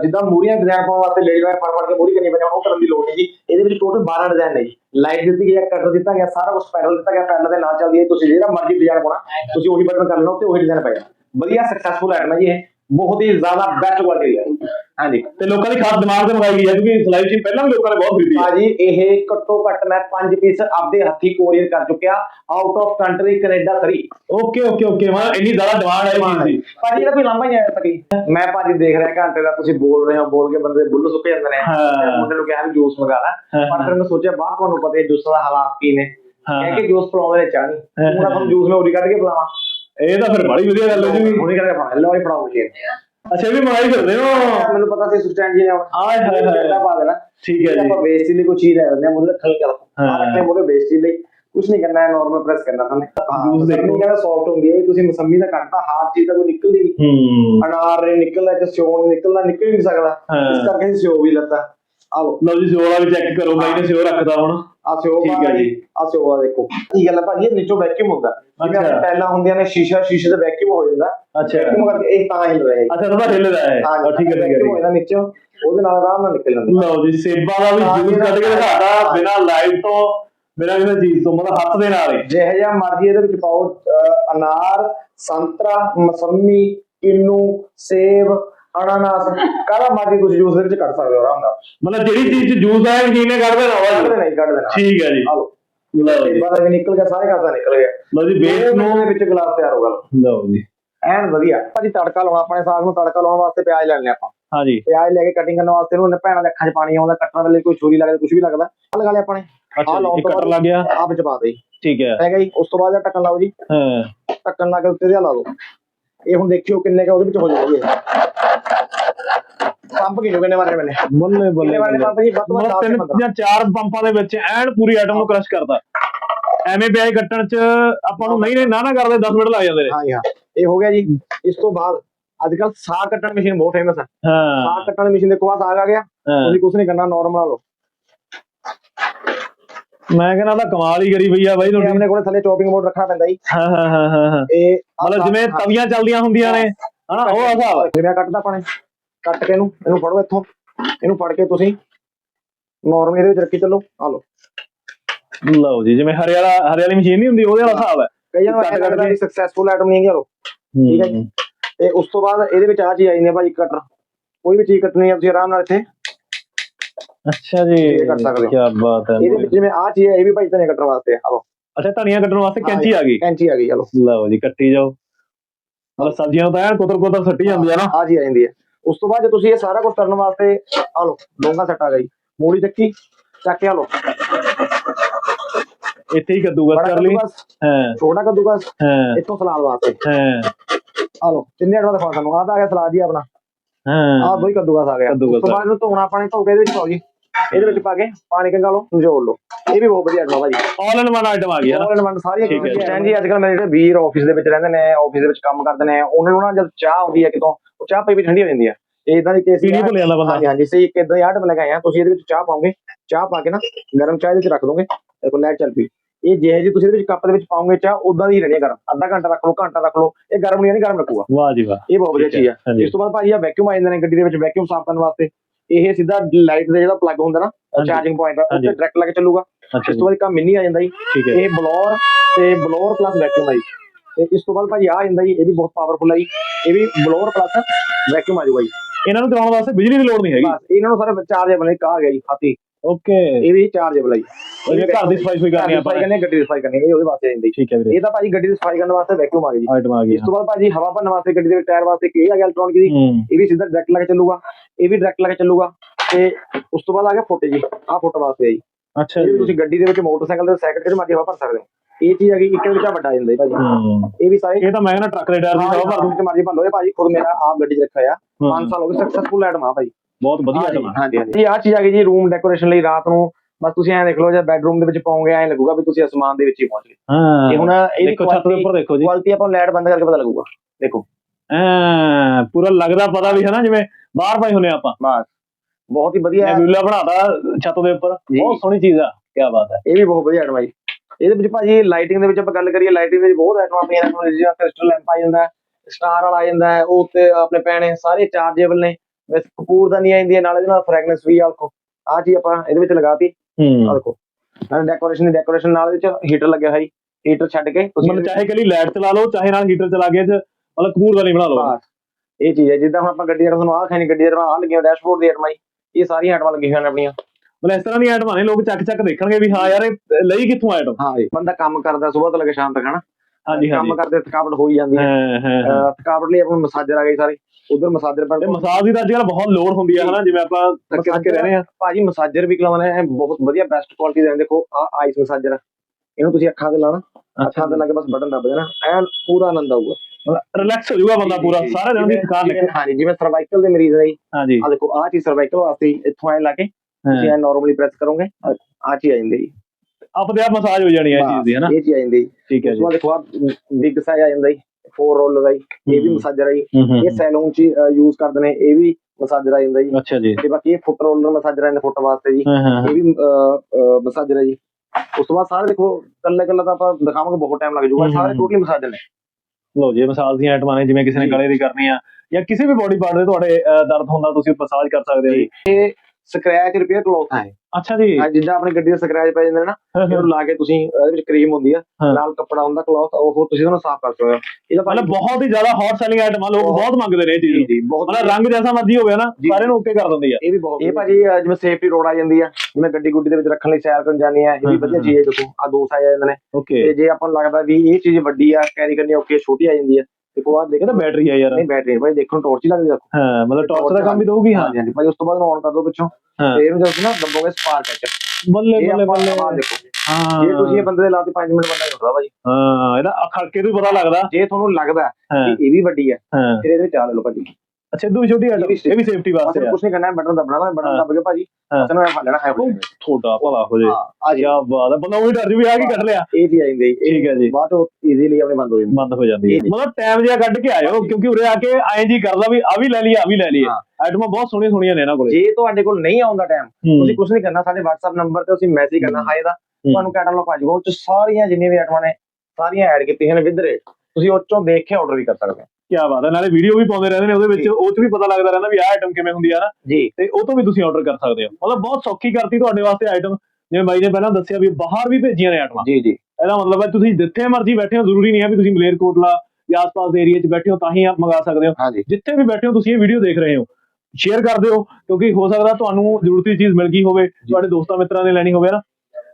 ਜਿੱਦਾਂ ਮੂਰੀਆਂ ਡਿਜ਼ਾਈਨ ਪਾਉਣ ਵਾਸਤੇ ਲੇਡੀ ਵਾਏ ਫੜ ਫੜ ਕੇ ਮੂਰੀ ਕਰਨੀ ਪੈਣੀ ਉਹ ਕਰਨ ਦੀ ਲੋੜ ਨਹੀਂ ਜੀ। ਇਹਦੇ ਵਿੱਚ ਟੋਟਲ 12 ਡਿਜ਼ਾਈਨ ਨੇ ਜੀ। ਲਾਈਟ ਦਿੱਤੀ ਗਈ ਹੈ ਕਟਰ ਦਿੱਤਾ ਗਿਆ ਸਾਰਾ ਕੁਝ ਪੈਨਲ ਦਿੱਤਾ ਗਿਆ ਪੈਨਲ ਦੇ ਨਾਲ ਚੱਲਦੀ ਹੈ ਤੁਸੀਂ ਜਿਹੜਾ ਮਰਜ਼ੀ ਡਿਜ਼ਾਈਨ ਪਾਉਣਾ ਤੁਸੀਂ ਉਹੀ ਬਟਨ ਕਰ ਲੈਣਾ ਤੇ ਉਹੀ ਡਿਜ਼ਾਈਨ ਪਾਇਆ ਵਧੀਆ ਸਕਸੈਸਫੁਲ ਆਈਟਮ ਹੈ ਜੀ ਇਹ। ਬਹੁਤ ਹੀ ਜ਼ਿਆਦਾ ਬੈਸਟ ਕੁਆਲਿਟੀ ਹੈ ਹਾਂਜੀ ਤੇ ਲੋਕਾਂ ਦੀ ਖਾਸ ਦਿਮਾਗ ਤੇ ਮੰਗਾਈ ਗਈ ਹੈ ਕਿਉਂਕਿ ਸਿਲਾਈ ਮਸ਼ੀਨ ਪਹਿਲਾਂ ਵੀ ਲੋਕਾਂ ਨੇ ਬਹੁਤ ਖਰੀਦੀ ਹੈ। ਭਾਜੀ ਇਹ ਘੱਟੋ ਘੱਟ ਮੈਂ 5 ਪੀਸ ਆਪਦੇ ਹੱਥੀ ਕੋਰੀਅਰ ਕਰ ਚੁੱਕਿਆ out of country Canada Surrey okay okay okay ਮਤਲਬ ਇੰਨੀ ਜ਼ਿਆਦਾ ਡਿਮਾਂਡ ਹੈ ਚੀਜ਼ ਦੀ। ਭਾਜੀ ਇਹਦਾ ਕੋਈ ਲੰਬਾ ਹੀ ਨਹੀਂ ਆਇਆ ਤੱਕ ਮੈਂ ਭਾਜੀ ਦੇਖ ਰਿਹਾ ਘੰਟੇ ਦਾ ਤੁਸੀਂ ਬੋਲ ਰਹੇ ਹੋ ਬੋਲ ਕੇ ਬੰਦੇ ਬੁੱਲ ਸੁੱਕ ਜਾਂਦੇ ਨੇ। ਹਾਂ। ਮੁੰਡੇ ਨੂੰ ਕਿਹਾ ਵੀ ਜੂਸ ਮੰਗਾ ਲੈ। ਹਾਂ। ਪਰ ਫਿਰ ਮੈਂ ਸੋਚਿਆ ਬਾਹਰ ਤੁਹਾਨੂੰ ਪਤਾ ਹੈ ਜੂਸਾਂ ਦਾ ਹਾਲਾਤ ਕੀ ਨੇ। ਹਾਂ। ਕਹਿ ਕੇ ਜੂਸ ਪਿਲਾਉਂਦੇ ਨੇ ਚਾਹ ਨਹੀਂ। ਹਾਂ। ਹੁਣ ਤੁਹਾਨੂੰ ਜੂਸ ਮੈਂ ਉਰੀ ਕੱਢ ਕੇ ਪਿਲਾਵਾਂ। ਇਹ ਤਾਂ ਫਿਰ ਬੜੀ ਵਧੀਆ ਗੱਲ ਹੈ ਜੀ। ਹੁਣੇ ਕਰਕੇ ਲਓ ਇਹ ਫੜਾਓ ਜੀ ਅੱਛਾ ਇਹ ਵੀ ਮੰਗਾਈ ਕਰਦੇ ਹੋ? ਮੈਨੂੰ ਪਤਾ ਸੀ ਸੁਸਟੈਂਡ ਜੀ ਨੇ ਆਏ ਹਾਏ ਹਾਏ। ਪਾ ਦੇਣਾ। ਠੀਕ ਹੈ ਜੇ। ਆਪਾਂ ਬੇਇੱਜ਼ਤੀ ਲਈ ਕੋਈ ਚੀਜ਼ ਲੈ ਲੈਂਦੇ ਹਾਂ ਮੁੱਢ ਰੱਖਣ ਕੇ ਹਾਂ। ਆ ਰੱਖਣੇ ਮੁੱਢ ਬੇਇੱਜ਼ਤੀ ਲਈ। ਕੁਝ ਨਹੀਂ ਕਰਨਾ ਹੈ ਨਾਰਮਲ ਪ੍ਰੈਸ ਕਰਨਾ ਤੁਹਾਨੂੰ। Juice ਦੇਖੋ। ਕਹਿੰਦਾ ਸੌਫਟ ਹੁੰਦੀ ਹੈ ਤੁਸੀਂ ਮਸੰਮੀ ਦਾ ਕੱਟਦਾ ਹਾਰਡ ਚੀਜ਼ ਦਾ ਕੋਈ ਨਿਕਲਦੀ ਨਹੀਂ। ਹੂੰ। ਅਨਾਰ ਨਹੀਂ ਨਿਕਲਦਾ ਤੇ ਨਹੀਂ ਨਿਕਲਦਾ ਨਿਕਲ ਨਹੀਂ ਸਕਦਾ। ਇਸ ਕਰਕੇ ਸਿਓ ਵੀ ਲੱਤਾ। ਆ ਲੋ ਲਓ ਜੀ ਸਿਓਲਾ ਵੀ ਚੈੱਕ ਕਰੋ ਬਾਈ ਨੇ ਸਿਓ ਰੱਖਦਾ ਹੁਣ। ਆ ਸਿਓ ਠੀਕ ਹੈ ਜੀ। ਆ ਸਿਓ ਆ ਦੇਖੋ। ਕੀ ਗੱਲ ਹੈ ਭਾਜੀ ਇਹ ਨੀਚੋਂ ਵੈਕਿਊਮ ਹੁੰਦਾ। ਜਿਵੇਂ ਅੱਛਾ। ਪਹਿਲਾਂ ਹੁੰਦੀਆਂ ਨੇ ਸ਼ੀਸ਼ਾ ਸ਼ੀਸ਼ੇ ਦਾ ਵੈਕਿਊਮ ਹੋ ਜਾਂਦਾ। ਅੱਛਾ। ਵੈਕਿਊਮ ਕਰਕੇ ਇਹ ਤਾਂ ਹਿਲ ਰਿਹਾ ਹੈ ਅੱਛਾ ਤੁਹਾਡਾ ਹਿੱਲਦਾ ਹੈ। ਹਾਂ ਠੀਕ ਹੈ ਠੀਕ ਹੈ ਜਾਂਦਾ ਨੀਚੋਂ। ਉਹਦੇ ਨਾਲ ਆਰਾਮ ਨਾਲ ਨਿਕਲ ਜਾਂਦਾ। ਲਓ ਜੀ ਸੇਬਾਂ ਦਾ ਵੀ ਜੂਸ ਕੱਢ ਕੇ ਦਿਖਾਤਾ ਬਿਨਾਂ ਲਾਈਟ ਤੋਂ ਬਿਨਾਂ ਕਿਸੇ ਚੀਜ਼ ਤੋਂ ਮਤਲਬ ਹੱਥ ਦੇ ਨਾਲ ਹੀ। ਜਿਹੋ ਜਿਹਾ ਮਰਜ਼ੀ ਇਹਦੇ ਵਿੱਚ ਪਾਓ। ਅਹ ਅਨਾਰ ਸੰਤਰਾ ਮਸੰਮੀ ਕਿੰਨੂ ਸੇਬ ਅਨਾਨਾਸ ਕਾਹਦਾ ਮਰਜ਼ੀ ਤੁਸੀਂ ਜੂਸ ਦੇ ਵਿੱਚ ਕੱਢ ਸਕਦੇ ਹੋ ਆਰਾਮ ਨਾਲ। ਮਤਲਬ ਜਿਹੜੀ ਚੀਜ਼ ਚ ਜੂਸ ਆਇਆ ਮਸ਼ੀਨ ਨੇ ਕੱਢ ਦੇਣਾ ਕੱਢ ਵਾ ਦੇਣਾ ਹੀ ਕੱਢ ਦੇਣਾ। ਠੀਕ ਹੈ ਜੀ। ਲਓ। ਜੀ। ਬਾਅਦ ਵੀ ਨਿਕਲ ਗਿਆ ਸਾਰੇ ਕਾਸਾ ਨਿਕਲ ਗਿਆ। ਲਓ ਜੀ ਬੇਸ ਨੂੰ ਦੇ ਵਿੱਚ ਗਲਾਸ ਤਿਆਰ ਹੋਗਾ ਲਓ ਜੀ। ਐਨ ਵਧੀਆ। ਭਾਜੀ ਤੜਕਾ ਲਾਉਣਾ ਆਪਣੇ ਸਾਗ ਨੂੰ ਤੜਕਾ ਲਾਉਣ ਵਾਸਤੇ ਪਿਆਜ਼ ਲੈਣੇ ਆਪਾਂ। ਹਾਂਜੀ। ਪਿਆਜ਼ ਲੈ ਕੇ ਕਟਿੰਗ ਕਰਨ ਵਾਸਤੇ ਉਹਨੂੰ ਭੈਣਾਂ ਦੇ ਅੱਖਾਂ 'ਚ ਪਾਣੀ ਆਉਂਦਾ ਕੱਟਣ ਵੇਲੇ ਕੋਈ ਛੁਰੀ ਲੱਗਦੀ ਕੁਝ ਵੀ ਲੱਗਦਾ। ਆਹ ਲਗਾ ਲਿਆ ਆਪਾਂ ਨੇ। ਅੱਛਾ ਜੀ ਇੱਕ ਲੱਗ ਗਿਆ। ਆਹ ਵਿੱਚ ਪਾ ਦੇ। ਠੀਕ ਹੈ। ਹੈਗਾ ਜੀ ਉਸ ਤੋਂ ਬਾਅਦ ਇਹ ਢੱਕਣ ਲਾਓ ਜੀ। ਹਾਂ। ਢੱਕਣ ਲਾ ਕੇ ਉੱਤੇ ਦੇ ਲਾ ਦਿਓ ਇਹ ਹੁਣ ਦੇਖਿਓ ਕਿੰਨੇ ਕਾ ਉਹਦੇ ਵਿੱਚ ਹੋ ਜਾਊਗੀ ਪੰਪ ਕਿੰਨੇ ਕਿੰਨੇ ਮਾਰੇ ਮੈਨੇ? ਬੱਲੇ ਬੱਲੇ ਬੱਲੇ ਪੰਪ ਜੀ ਵੱਧ ਮਤਲਬ 10 ਤਿੰਨ ਜਾਂ ਚਾਰ ਪੰਪਾਂ ਦੇ ਵਿੱਚ ਐਨ ਪੂਰੀ ਆਈਟਮ ਨੂੰ ਕ੍ਰਸ਼ ਕਰਦਾ ਐਵੇਂ ਪਿਆਜ਼ ਕੱਟਣ ਚ ਆਪਾਂ ਨੂੰ ਨਹੀਂ ਨਾ ਨਾ ਕਰਦੇ 10 ਮਿੰਟ ਲੱਗ ਜਾਂਦੇ ਨੇ। ਹਾਂ ਹਾਂ। ਇਹ ਹੋ ਗਿਆ ਜੀ। ਇਸ ਤੋਂ ਬਾਅਦ ਅੱਜ ਕੱਲ ਸਾਗ ਕੱਟਣ ਮਸ਼ੀਨ ਬਹੁਤ ਫੇਮਸ ਹੈ ਹਾਂ। ਸਾਗ ਕੱਟਣ ਦੀ ਮਸ਼ੀਨ ਆ ਸਾਗ ਆ ਗਿਆ। ਤੁਸੀਂ ਕੁਝ ਨਹੀਂ ਕਰਨਾ ਨਾਰਮਲ ਲਓ। ਮੈਂ ਕਹਿੰਦਾ ਤਾਂ ਕਮਾਲ ਹੀ ਕਰੀ ਪਈ ਆ ਬਾਈ ਤੁਹਾਡੀ। ਆਪਣੇ ਕੋਲ ਥੱਲੇ ਚੌਪਿੰਗ ਬੋਰਡ ਰੱਖਣਾ ਪੈਂਦਾ ਜੀ। ਹਾਂ ਹਾਂ ਹਾਂ ਹਾਂ ਇਹ ਮਤਲਬ ਜਿਵੇਂ ਤਵੀਆਂ ਚੱਲਦੀਆਂ ਹੁੰਦੀਆਂ ਨੇ। ਹਨਾ ਉਹ ਹਿਸਾਬ। ਜਿਵੇਂ ਕੱਟਦਾ ਪਾਣੇ ਕੱਟ ਕੇ ਇਹਨੂੰ ਇਹਨੂੰ ਫੜੋ ਇੱਥੋਂ। ਇਹਨੂੰ ਫੜ ਕੇ ਤੁਸੀਂ ਨਾਰਮਲ ਇਹਦੇ ਵਿੱਚ ਰੱਖੀ ਚੱਲੋ। ਆ ਲਓ। ਲਓ ਜੀ ਜਿਵੇਂ ਹਰੇ ਵਾਲਾ ਹਰੇ ਵਾਲੀ ਮਸ਼ੀਨ ਨਹੀਂ ਹੁੰਦੀ ਉਹਦੇ ਵਾਲਾ ਹਿਸਾਬ ਹੈ। ਕਈਆਂ ਨੂੰ ਐਂ ਲੱਗਦਾ। ਵੀ ਸਕਸੈਸਫੁਲ ਆਈਟਮ ਨਹੀਂ ਹੈਗੀ ਆ ਲਓ ਠੀਕ ਹੈ ਜੀ। ਤੇ ਉਸ ਤੋਂ ਬਾਅਦ ਇਹਦੇ ਵਿੱਚ ਆ ਚੀਜ਼ ਆ ਜਾਂਦੀ ਹੈ ਭਾਜੀ ਕਟਰ ਕੋਈ ਵੀ ਚੀਜ਼ ਕੱਟਣੀ ਹੈ ਤੁਸੀਂ ਆਰਾਮ ਨਾਲ ਇੱਥੇ ਅੱਛਾ ਜੀ ਇਹ। ਕੀ ਬਾਤ ਹੈ। ਇਹਦੇ ਵਿੱਚ ਜਿਵੇਂ ਆ ਚੀਜ਼ ਹੈ ਇਹ ਵੀ ਭਾਜੀ ਧਨੀਆ ਕੱਟਣ ਵਾਸਤੇ ਆ ਲਓ। ਅੱਛਾ ਧਨੀਆ ਕੱਟਣ ਵਾਸਤੇ ਕੈਂਚੀ ਆ ਗਈ। ਕੈਂਚੀ ਆ ਗਈ ਆ ਲਓ। ਜੀ ਕੱਟੀ ਜਾਓ। ਮਤਲਬ ਸਬਜ਼ੀਆਂ ਨੂੰ ਤਾਂ ਐਨ ਕੁਤਰ ਕੁਤਰ ਸੱਟੀ ਜਾਂਦੀ ਆ ਨਾ। ਆ ਚੀਜ਼ ਆ ਜਾਂਦੀ ਹੈ। ਉਸ ਤੋਂ ਬਾਅਦ ਜੇ ਤੁਸੀਂ ਇਹ ਸਾਰਾ ਕੁਝ ਕਰਨ ਵਾਸਤੇ ਆ ਲਓ ਡੋਂਗਾ ਸੈੱਟ ਆ ਗਈ ਮੂਲੀ ਚੱਕੀ ਚੱਕ ਕੇ ਆ ਲਓ। ਇੱਥੇ ਹੀ ਕੱਦੂਕਸ ਕਰ ਲਈ। ਹਾਂ। ਛੋਟਾ ਕੱਦੂਕਸ ਹਾਂ। ਇੱਥੋਂ ਸਲਾਦ ਵਾਸਤੇ। ਹਾਂ। ਆ ਲਓ ਤਿੰਨੇ ਆਈਟਮਾਂ ਦਿਖਾਉਣਾ ਤੁਹਾਨੂੰ ਆਹ ਤਾਂ ਆ ਗਿਆ ਸਲਾਦ ਜੀ ਆਪਣਾ। ਹਾਂ। ਆਹ ਹੀ ਕੱਦੂਕਸ ਆ ਗਿਆ। ਉਸ ਤੋਂ ਬਾਅਦ ਇਹਨੂੰ ਧੋਣਾ ਆਪਾਂ ਨੇ ਧੋ ਕੇ ਇਹਦੇ ਵਿੱਚ ਪਾਓ ਜੀ। ਇਹਦੇ ਵਿੱਚ ਪਾ ਕੇ ਪਾਣੀ ਕੰਗਾ ਲਓ ਨਿਚੋੜ ਲਓ। ਇਹ ਵੀ ਬਹੁਤ ਵਧੀਆ ਆਈਟਮ ਆ ਭਾਜੀ। ਆਲ ਇਨ ਵਨ ਆਈਟਮ ਆ ਗਈ ਹੈ ਨਾ ਆਲ ਇਨ ਵਨ ਸਾਰੀਆਂ। ਚੀਜ਼ਾਂ ਜੀ। ਅੱਜ ਕੱਲ ਮੇਰੇ ਜਿਹੜੇ ਵੀਰ ਆਫਿਸ ਦੇ ਵਿੱਚ ਰਹਿੰਦੇ ਨੇ ਆਫਿਸ ਦੇ ਵਿੱਚ ਕੰਮ ਕਰਦੇ ਨੇ ਉਹਨਾਂ ਨੂੰ ਨਾ ਜਦ ਚਾਹ ਆਉਂਦੀ ਹੈ ਕਿਤੋਂ ਚਾਹ ਪਈ ਵੀ ਠੰਡੀ ਹੋ ਜਾਂਦੀ ਹੈ ਇਹ ਇਦਾਂ ਦੀ ਕੇਸ ਪੀਣੀ ਭੁੱਲ ਜਾਂਦਾ ਬੰਦਾ। ਹਾਂਜੀ ਹਾਂਜੀ ਸਹੀ ਇੱਕ ਇਦਾਂ ਦੀ ਆਟਮ ਲਗਾਏ ਆ। ਤੁਸੀਂ ਇਹਦੇ ਵਿੱਚ ਚਾਹ ਪਾਓਗੇ ਚਾਹ ਪਾ ਕੇ ਨਾ ਗਰਮ ਚਾਹ ਦੇ ਵਿੱਚ ਰੱਖ ਦੋਗੇ ਦੇਖੋ ਲਾਈਟ ਚੱਲ ਪਈ ਇਹ ਜਿਹੇ ਜੀ ਤੁਸੀਂ ਇਹਦੇ ਵਿੱਚ ਕੱਪ ਦੇ ਵਿੱਚ ਪਾਓਗੇ ਚਾਹ ਉਦਾਂ ਦੀ ਰਹਿਣੀ ਗਰਮ। ਅੱਧਾ ਘੰਟਾ ਰੱਖ ਲਓ ਘੰਟਾ ਰੱਖ ਲਓ। ਇਹ ਗਰਮ ਨਹੀਂ ਗਰਮ ਰੱਖੂਗਾ। ਵਾਹ ਜੀ ਵਾਹ। ਇਹ ਬਹੁਤ ਵਧੀਆ ਚੀਜ਼ ਹਾਂਜੀ। ਇਸ ਤੋਂ ਬਾਅਦ ਭਾਜੀ ਆ ਵੈਕਿਊਮ ਆ ਜਾਂਦੇ ਨੇ ਗੱਡੀ ਦੇ ਵਿੱਚ ਵੈਕਿਊਮ ਸਾਫ਼ ਕਰਨ ਵਾਸਤੇ। ਇਹ ਸਿੱਧਾ ਲਾਈਟ ਦੇ ਜਿਹੜਾ ਪਲੱਗ ਹੁੰਦਾ ਨਾ। ਚਾਰਜਿੰਗ ਪੁਆਇੰਟ ਉੱਤੇ ਹਾਂਜੀ। ਡਾਇਰੈਕਟ ਲੱਗ ਚੱਲੂਗਾ। ਇਸ ਤੋਂ ਬਾਅਦ ਇੱਕ ਮਿੰਨੀ ਆ ਜਾਂਦਾ ਜੀ। ਇਹ ਬਲੋਰ ਤੇ ਬਲੋਰ ਪਲੱਸ ਵੈਕਿਊਮ ਆ ਜੀ। ਤੇ ਇਸ ਤੋਂ ਬਾਅਦ ਭਾਜੀ ਆ ਜਾਂਦਾ ਜੀ ਇਹ ਵੀ ਬਹੁਤ ਪਾਵਰਫੁਲ ਹੈ ਜੀ। ਇਹ ਵੀ ਬਲੋਰ ਪਲੱਸ ਵੈਕਿਊਮ ਆ ਜਾਊਗਾ ਜੀ। ਇਹਨਾਂ ਨੂੰ ਚਲਾਉਣ ਵਾਸਤੇ ਬਿਜਲੀ ਦੀ ਲੋੜ ਨਹੀਂ ਹੈਗੀ। ਬਸ ਇਹਨਾਂ ਨੂੰ ਸਾਰੇ ਚਾਰਜੇਬਲ ਇੱਕ ਆ ਗਿਆ ਜੀ ਹਾਤੀ ਓਕੇ। ਇਹ ਵੀ ਚਾਰਜੇਬਲ ਹੈ ਜੀ। ਇਹ ਘਰ ਦੀ ਸਫ਼ਾਈ ਸੁਈ ਕਰਨੀ ਆਪਾਂ। ਕਰਨੀ ਗੱਡੀ ਦੀ ਸਫ਼ਾਈ ਕਰਨੀ ਹੈ, ਇਹ ਉਹਦੇ ਵਾਸਤੇ ਆ ਜਾਂਦੀ। ਠੀਕ ਹੈ ਵੀਰੇ। ਇਹ ਤਾਂ ਭਾਜੀ ਗੱਡੀ ਦੀ ਸਫ਼ਾਈ ਕਰਨ ਵਾਸਤੇ ਵੈਕਿਊਮ ਆ ਗਿਆ ਜੀ। ਆਈਟਮ ਆ ਗਈ ਇਸ ਤੋਂ ਬਾਅਦ ਭਾਜੀ ਹਵਾ ਭਰਨ ਵਾਸਤੇ ਗੱਡੀ ਦੇ ਵਿੱਚ ਟਾਇਰ ਵਾਸਤੇ ਇਹ ਆ ਗਿਆ ਇਲੈਕਟ੍ਰੋਨਿਕ ਦੀ ਇਹ ਵੀ ਸਿੱਧਾ ਡਾਇਰੈਕਟ ਲੱਗ ਚੱਲੂਗਾ। ਇਹ ਵੀ ਡਾਇਰੈਕਟ ਲੱਗ ਚੱਲੂਗਾ। ਤੇ ਉਸ ਤੋਂ ਬਾਅਦ ਆ ਗਿਆ ਫੁੱਟ ਜੀ। ਆਹ ਫੁੱਟ ਵਾਸਤੇ ਆ ਜੀ। ਅੱਛਾ ਜੀ। ਤੁਸੀਂ ਗੱਡੀ ਦੇ ਵਿੱਚ ਮੋਟਰਸਾਈਕਲ ਦੇ ਸਾਈਕਲ ਤੇ ਮਰਜ਼ੀ ਹਵਾ ਭਰ ਸਕਦੇ ਹੋ। ਇਹ ਚੀਜ਼ ਆ ਗਈ ਇੱਕ ਦੇ ਵਿੱਚ ਆ ਵੱਡਾ ਜਾਂਦਾ ਭਾਜੀ। ਇਹ ਵੀ ਸਾਰੇ ਇਹ ਤਾਂ ਮੈਂ ਕਹਿੰਦਾ ਟਰੱਕ ਦੇ ਟਾਇਰ ਦੀ ਹਵਾ ਭਰ ਦੂੰ ਤੇ ਮਰਜ਼ੀ ਭਰ ਲਓ ਇਹ ਭਾਜੀ ਖੁਦ ਮੇਰਾ ਆਪ ਗੱਡੀ 'ਚ ਰੱਖਿਆ ਆ ਹੂੰ। 5 ਸਾਲ ਹੋ ਗਏ ਸਕਸੈਸਫੁਲ ਐਡਮ ਆ ਭਾਜੀ। ਬਹੁਤ ਵਧੀਆ ਆਈਟਮ ਆ। ਹਾਂਜੀ ਹਾਂਜੀ। ਇਹ ਆ ਚੀਜ਼ ਆ ਗਈ ਜੀ ਰੂਮ ਡੈਕੋਰੇਸ਼ਨ ਲਈ ਰਾਤ ਨੂੰ। ਬਸ ਤੁਸੀਂ ਐਂ ਦੇਖ ਲਓ ਜੇ ਬੈਡਰੂਮ ਦੇ ਵਿੱਚ ਪਾਉਂਗੇ ਐਂ ਲੱਗੂਗਾ ਵੀ ਤੁਸੀਂ ਅਸਮਾਨ ਦੇ ਵਿੱਚ ਹੀ ਪਹੁੰਚ ਗਏ। ਹਾਂ। ਤੇ ਹੁਣ ਇਹਦੀ ਦੇਖੋ ਛੱਤ ਦੇ ਉੱਪਰ ਦੇਖੋ ਜੀ। ਕੁਆਲਿਟੀ ਆਪਾਂ ਲਾਈਟ ਬੰਦ ਕਰਕੇ ਪਤਾ ਲੱਗੂਗਾ। ਦੇਖੋ। ਐਂ ਪੂਰਾ ਲੱਗਦਾ ਪਤਾ ਵੀ ਹੈ ਨਾ ਜਿਵੇਂ ਬਾਹਰ ਪਏ ਹੁੰਨੇ ਆਪਾਂ। ਬਸ। ਬਹੁਤ ਹੀ ਵਧੀਆ। ਨੈਬੂਲਾ ਬਣਾਤਾ ਛੱਤ ਦੇ ਉੱਪਰ। ਬਹੁਤ ਸੋਹਣੀ ਚੀਜ਼ ਆ। ਕੀ ਬਾਤ ਹੈ। ਇਹ ਵੀ ਬਹੁਤ ਵਧੀਆ ਆਈਟਮ ਜੀ। ਇਹਦੇ ਵਿੱਚ ਭਾਜੀ ਲਾਈਟਿੰਗ ਦੇ ਵਿੱਚ ਆਪਾਂ ਗੱਲ ਕਰੀਏ ਲਾਈਟਿੰਗ ਦੇ ਵਿੱਚ ਬਹੁਤ ਆਈਟਮਾਂ ਪਈਆਂ ਨੇ ਜਿਵੇਂ ਕ੍ਰਿਸਟਲ ਲੈਂਪ ਆ ਜਾਂਦਾ ਸਟਾਰ ਵਾਲਾ ਆ ਜਾਂਦਾ ਉਹ ਉੱਤੇ ਆਪਣੇ ਪੈਣੇ ਸਾਰੇ ਚਾਰਜੇਬਲ ਨੇ। ਵੈਸੇ ਕਪੂਰ ਦਾ ਨਹੀਂ ਆਉਂਦੀ ਨਾਲ ਇਹਦੇ ਨਾਲ ਫ੍ਰੈਗਨੈਂਸ ਵੀ ਆ ਦੇਖੋ ਆ ਚੀਜ਼ ਆਪਾਂ ਇਹਦੇ ਵਿੱਚ ਲਗਾਤੀ ਆ ਹੂੰ ਦੇਖੋ। ਨਾਲ ਡੈਕੋਰੇਸ਼ਨ ਦੀ ਡੈਕੋਰੇਸ਼ਨ ਨਾਲ ਇਹਦੇ ਵਿੱਚ ਹੀਟਰ ਲੱਗਿਆ ਹੋਇਆ ਜੀ ਹੀਟਰ ਛੱਡ ਕੇ ਤੁਸੀਂ ਮਤਲਬ ਚਾਹੇ ਕੱਲੀ ਲਾਈਟ ਚਲਾ ਲਓ ਚਾਹੇ ਨਾਲ ਹੀਟਰ ਚਲਾ ਕੇ ਮਤਲਬ ਕਪੂਰ ਦਾ ਨਹੀਂ ਬਣਾ ਲਓ। ਇਹ ਚੀਜ਼ ਹੈ ਜਿੱਦਾਂ ਹੁਣ ਆਪਾਂ ਗੱਡੀ ਦਾ ਤੁਹਾਨੂੰ ਆਹ ਖਾਣੀ ਗੱਡੀ ਦਾ ਆ ਲੱਗੀਆਂ ਡੈਸ਼ਬੋਰਡ ਦੀ ਆਈਟਮਾਂ ਜੀ ਇਹ ਸਾਰੀਆਂ ਆਈਟਮਾਂ ਲੱਗੀਆਂ ਹੋਈਆਂ ਆਪਣੀਆਂ। ਮਤਲਬ ਇਸ ਤਰ੍ਹਾਂ ਦੀਆਂ ਆਈਟਮਾਂ ਨੇ ਲੋਕ ਚੱਕ ਚੱਕ ਦੇਖਣਗੇ ਵੀ ਹਾਂ ਯਾਰ ਇਹ ਲਈ ਕਿੱਥੋਂ ਆਈਟਮ ਹਾਂ ਜੀ ਬੰਦਾ ਕੰਮ ਕਰਦਾ ਸਵੇਰ ਤੋਂ ਲੈ ਕੇ ਸ਼ਾਮ ਤੱਕ ਹਨਾ? ਹਾਂਜੀ ਹਾਂਜੀ। ਕੰਮ ਕਰਦੇ ਥਕਾਵਟ ਹੋ ਹੀ ਜਾਂਦੀ ਹੈ। ਹਾਂ ਹਾਂ ਹਾਂ। ਥਕਾਵਟ ਲਈ ਆਪਾਂ ਮਸਾਜਰ ਆ ਗਏ ਸਾਰੇ। ਉਧਰ ਮਸਾਜਰ ਪਰ ਮਸਾਜ ਦੀ ਤਾਂ ਅੱਜ ਕੱਲ੍ਹ ਬਹੁਤ ਲੋੜ ਹੁੰਦੀ ਆ ਹਨਾ? ਜਿਵੇਂ ਆਪਾਂ ਥੱਕੇ ਥੱਕੇ ਰਹਿੰਦੇ ਆ ਭਾਜੀ ਮਸਾਜਰ ਵੀ ਕਲਾਉਂਦੇ ਨੇ ਇਹ ਬਹੁਤ ਵਧੀਆ ਬੈਸਟ ਕੁਆਲਿਟੀ ਦੇ। ਦੇਖੋ ਆ ਆਈਸ ਮਸਾਜਰ ਇਹਨੂੰ ਤੁਸੀਂ ਅੱਖਾਂ ਤੇ ਲਾਣਾ। ਅੱਖਾਂ ਤੇ ਲਾ ਕੇ ਬਸ ਬਟਨ ਦੱਬ ਦੇਣਾ। ਐਨ ਪੂਰਾ ਆਨੰਦ ਆਊਗਾ। ਰਿਲੈਕਸ ਹੋ ਜਾਊਗਾ ਬੰਦਾ ਪੂਰਾ ਸਾਰਾ ਦਿਨ ਦੀ ਥਕਾਨ ਨਿਕਲ ਹਾਂਜੀ ਜਿਵੇਂ ਸਰਵਾਈਕਲ ਦੇ ਮਰੀਜ਼ ਨੇ। ਹਾਂਜੀ। ਆ ਦੇਖੋ ਆ ਚੀਜ਼ ਸਰਵਾਈਕਲ ਵਾਸਤੇ ਹੀ ਇੱਥੋਂ ਐ ਲਾ ਕੇ। ਤੁਸੀਂ ਐ ਨਾਰਮਲੀ ਪ੍ਰੈਸ ਕਰੋਗੇ ਆ ਚੀਜ਼ ਆ ਜਾਂਦੀ ਜੀ। ਆਪਦੇ ਆਪ ਮਸਾਜ ਹੋ ਜਾਣੀ ਹੈ ਇਹ ਚੀਜ਼ ਦੀ ਹਨਾ ਇਹ ਚੀਜ਼ ਆ ਜਾਂਦੀ ਜੀ। ਠੀਕ ਹੈ ਉਸ ਜੀ। ਤੋਂ ਬਾਅਦ ਬਿਗ ਸਾਈਜ਼ ਆ ਜਾਂਦਾ ਜੀ ਫੋਰ ਰੋਲ ਦਾ ਇਹ ਵੀ। ਮਸਾਜਰ ਹੂੰ ਇਹ ਸੈਲੂਨ ਚ ਯੂਜ਼ ਕਰਦੇ ਨੇ ਇਹ ਵੀ ਮਸਾਜਰ ਆ ਜਾਂਦਾ ਜੀ। ਅੱਛਾ ਜੀ। ਤੇ ਬਾਕੀ ਇਹ ਫੁੱਟ ਰੋਲਰ ਮਸਾਜਰ ਆ ਜਾਂਦਾ ਫੁੱਟ ਵਾਸਤੇ ਜੀ। ਇਹ ਵੀ ਮਸਾਜਰ ਹੈ ਜੀ। ਉਸ ਤੋਂ ਬਾਅਦ ਸਾਰੇ ਦੇਖੋ ਕੱਲਾ ਕੱਲਾ ਤਾਂ ਆਪਾਂ ਦਿਖਾਵਾਂਗੇ ਬਹੁਤ ਟਾਈਮ ਲੱਗ ਜਾਊਗਾ। ਸਾਰੇ। ਟੋਟਲੀ ਮਸਾਜਰ ਨੇ। ਲੋ ਜੀ ਮਸਾਜ ਦੀਆਂ ਆਈਟਮਾਂ ਨੇ ਜਿਵੇਂ ਕਿਸੇ ਨੇ। ਗਲੇ ਦੀ ਕਰਨੀ ਆ ਜਾਂ ਕਿਸੇ ਵੀ ਬੋਡੀ ਪਾਰਟ ਦੇ ਤੁਹਾਡੇ ਦਰਦ ਹੁੰਦਾ ਤੁਸੀਂ ਮਸਾਜ ਕਰ ਸਕਦੇ ਹੋ ਜੀ। ਇਹ ਸਕ੍ਰੈਚ ਰਿਪੇਅਰ ਕਲੋਥ ਹੈ ਅੱਛਾ ਜੀ। ਹਾਂ ਜਿੱਦਾਂ ਆਪਣੀ ਗੱਡੀ ਦੇ ਸਕ੍ਰੈਚ ਪੈ ਜਾਂਦੇ ਨੇ ਨਾ ਇਹਨੂੰ ਲਾ ਕੇ ਤੁਸੀਂ ਇਹਦੇ ਵਿੱਚ ਕਰੀਮ ਹੁੰਦੀ ਆ ਹਾਂ। ਨਾਲ ਕੱਪੜਾ ਹੁੰਦਾ ਕਲੋਥ ਉਹ ਤੁਸੀਂ ਉਹਨੂੰ ਸਾਫ਼ ਕਰ ਸਕਦੇ ਹੋ। ਇਹਦਾ ਮਤਲਬ ਬਹੁਤ ਹੀ ਜ਼ਿਆਦਾ ਹੌਟ ਸੈਲਿੰਗ ਆਈਟਮਾਂ ਲੋਕ ਬਹੁਤ- ਮੰਗਦੇ ਨੇ ਇਹ ਚੀਜ਼ ਨੂੰ। ਜੀ ਬਹੁਤ। ਮਤਲਬ ਰੰਗ ਜੈਸਾ ਮਰਜ਼ੀ ਹੋਵੇ ਨਾ। ਸਾਰੇ ਨੂੰ ਓਕੇ ਕਰ ਦਿੰਦੀ ਆ। ਇਹ ਵੀ ਬਹੁਤ ਇਹ ਭਾਜੀ ਜਿਵੇਂ ਸੇਫਟੀ ਰੋਡ ਆ ਜਾਂਦੀ ਆ ਜਿਵੇਂ ਗੱਡੀ ਗੁੱਡੀ ਦੇ ਵਿੱਚ ਰੱਖਣ ਲਈ ਸੈਰ ਕਰਨ ਜਾਂਦੀ ਆ ਇਹ ਵੀ ਹਾਂ, ਵਧੀਆ ਹਾਂ, ਚੀਜ਼ ਹੈ ਦੇਖੋ ਆ ਦੋ ਸਾਈਜ਼ ਆ ਜਾਂਦੇ ਨੇ। ਓਕੇ ਤੇ ਜੇ ਆਪਾਂ ਨੂੰ ਲੱਗਦਾ ਵੀ ਇਹ ਚੀਜ਼ ਵੱਡੀ ਆ ਕੈਰੀ ਕਰਨੀ ਆ ਛੋਟੀ ਆ ਜਾਂਦੀ ਆ ਦੇਖੋ ਆ ਦੇਖੋ ਤਾਂ ਬੈਟਰੀ ਆ ਯਾਰ। ਨਹੀਂ ਬੈਟਰੀ ਭਾਈ ਦੇਖੋ ਟੋਰਚ ਹੀ ਲੱਗਦੀ ਦੇਖੋ। ਹਾਂ ਮਤਲਬ ਟਾਰਚ ਦਾ ਕੰਮ ਵੀ ਦਊਗੀ ਹਾਂ। ਹਾਂਜੀ ਭਾਈ ਉਸ ਤੋਂ ਬਾਅਦ ਨੂੰ ਆਨ ਕਰ ਦਿਓ ਪਿੱਛੋਂ। ਤੇ ਇਹਨੂੰ ਜਦੋਂ ਨਾ ਦੱਬੋਗੇ ਸਪਾਰਕ ਚ ਬੱਲੇ ਬੱਲੇ ਬੱਲੇ। ਆਵਾਜ਼ ਦੇਖੋ। ਹਾਂ। ਜੇ ਤੁਸੀਂ ਇਹ ਬੰਦੇ ਦੇ ਲਾਤੇ 5 ਮਿੰਟ ਬੰਦਾ ਉੱਠਦਾ ਭਾਜੀ ਹਾਂ ਇਹਦਾ ਖੜਕੇ ਤੋਂ ਹੀ ਪਤਾ ਲੱਗਦਾ। ਜੇ ਤੁਹਾਨੂੰ ਲੱਗਦਾ ਕਿ ਇਹ ਵੀ ਵੱਡੀ ਹੈ ਹਾਂ। ਫਿਰ ਇਹਦੇ ਵਿੱਚ ਆ ਲੈ ਲਓ ਭਾਜੀ। ਇਦੋਂ ਵੀ ਛੋਟੀ ਆਈਟਮ ਇਹ ਵੀ ਵੀ ਸੇਫਟੀ ਵਾਸਤੇ ਆ। ਕੁਝ ਨਹੀਂ ਕਰਨਾ ਬਟਨ ਦਬਣਾ ਵਾ ਬਟਨ ਹਾਂ। ਦੱਬ ਕੇ ਭਾਜੀ ਹਾਂ। ਇਹਨੂੰ ਐ ਫੜ ਲੈਣਾ ਲੈਣਾ ਤੁਹਾਡਾ ਭਲਾ ਹੋ ਜੇ। ਹਾਂ ਕੀ ਬਾਤ ਹੈ ਬੰਦਾ ਉਹੀ ਡਰ ਜੂ ਵੀ ਆ ਕੀ ਕੱਢ ਲਿਆ ਇਹ ਚੀਜ਼ ਆ ਜਾਂਦੀ ਹੈ। ਠੀਕ ਹੈ ਜੀ। ਬਾਅਦ ਉਹ ਈਜ਼ੀਲੀ ਆਪਣੇ ਬੰਦ ਹੋ ਜਾਂਦੀ। ਬੰਦ ਹੋ ਜਾਂਦੀ ਹੈ। ਮਤਲਬ ਟਾਈਮ ਜਿਹਾ ਕੱਢ ਕੇ ਆਇਓ ਕਿਉਂਕਿ ਉਰੇ ਆ ਕੇ ਐਂ ਜੀ ਕਰਦਾ ਵੀ ਆ ਵੀ ਲੈ ਲਈਏ ਆ ਵੀ ਲੈ ਲਈਏ। ਹਾਂ। ਆਈਟਮਾਂ ਬਹੁਤ ਸੋਹਣੀਆਂ ਸੋਹਣੀਆਂ ਨੇ ਇਹਨਾਂ ਕੋਲੇ। ਜੇ ਤੁਹਾਡੇ ਕੋਲ ਨਹੀਂ ਆਉਂਦਾ ਟਾਈਮ ਹੂੰ, ਤੁਸੀਂ ਕੁਝ ਨਹੀਂ ਕਰਨਾ ਸਾਡੇ WhatsApp ਨੰਬਰ ਤੇ ਤੁਸੀਂ ਮੈਸੇਜ ਕਰਨਾ ਹਾਏ ਦਾ ਤੁਹਾਨੂੰ ਕੈਟਾਲੌਗ ਆ ਜਾਊਗਾ ਉਹ ਚ ਸਾਰੀਆਂ ਜਿੰਨੀਆਂ ਵੀ ਆਈਟਮਾਂ ਨੇ ਸਾਰੀਆਂ ਐਡ ਕੀਤੀਆਂ ਨੇ ਵਿਦ ਰੇਟ ਤੁਸੀਂ ਉਹ ਚੋਂ ਦੇਖ ਕੇ ਆਰਡਰ ਵੀ ਕਰ ਸਕਦੇ ਹੋ। ਕੀ ਬਾਤ ਹੈ। ਨਾਲੇ ਵੀਡੀਓ ਵੀ ਪਾਉਂਦੇ ਰਹਿੰਦੇ ਨੇ ਉਹਦੇ ਵਿੱਚ। ਉਹ ਚ ਵੀ ਪਤਾ ਲੱਗਦਾ ਰਹਿੰਦਾ ਵੀ ਆਹ ਆਈਟਮ ਕਿਵੇਂ ਹੁੰਦੀ ਆ ਨਾ। ਜੀ। ਤੇ ਉਹ ਤੋਂ ਵੀ ਤੁਸੀਂ ਆਰਡਰ ਕਰ ਸਕਦੇ ਹੋ। ਮਤਲਬ ਬਹੁਤ ਸੌਖੀ ਕਰਤੀ ਤੁਹਾਡੇ ਵਾਸਤੇ ਆਈਟਮ ਜਿਵੇਂ ਬਾਈ ਨੇ ਪਹਿਲਾਂ ਦੱਸਿਆ ਵੀ ਬਾਹਰ ਵੀ ਭੇਜੀਆਂ ਨੇ ਆਈਟਮਾਂ ਜੀ ਜੀ। ਇਹਦਾ ਮਤਲਬ ਹੈ ਤੁਸੀਂ ਜਿੱਥੇ ਮਰਜ਼ੀ ਬੈਠੇ ਹੋ ਜ਼ਰੂਰੀ ਨਹੀਂ ਹੈ ਵੀ ਤੁਸੀਂ ਮਲੇਰਕੋਟਲਾ ਜਾਂ ਆਸ-ਪਾਸ ਦੇ ਏਰੀਆ 'ਚ ਬੈਠੇ ਹੋ ਤਾਂ ਹੀ ਆਪ ਮੰਗਾ ਸਕਦੇ ਹੋ। ਜਿੱਥੇ ਵੀ ਬੈਠੇ ਹੋ ਤੁਸੀਂ ਇਹ ਵੀਡੀਓ ਦੇਖ ਰਹੇ ਹੋ। ਸ਼ੇਅਰ ਕਰ ਦਿਓ ਕਿਉਂਕਿ ਹੋ ਸਕਦਾ ਤੁਹਾਨੂੰ ਜ਼ਰੂਰਤ ਚੀਜ਼ ਮਿਲ ਗਈ ਹੋਵੇ ਤੁਹਾਡੇ ਦੋਸਤਾਂ ਮਿੱਤਰਾਂ ਨੇ ਲੈਣੀ ਹੋਵੇ ਨਾ।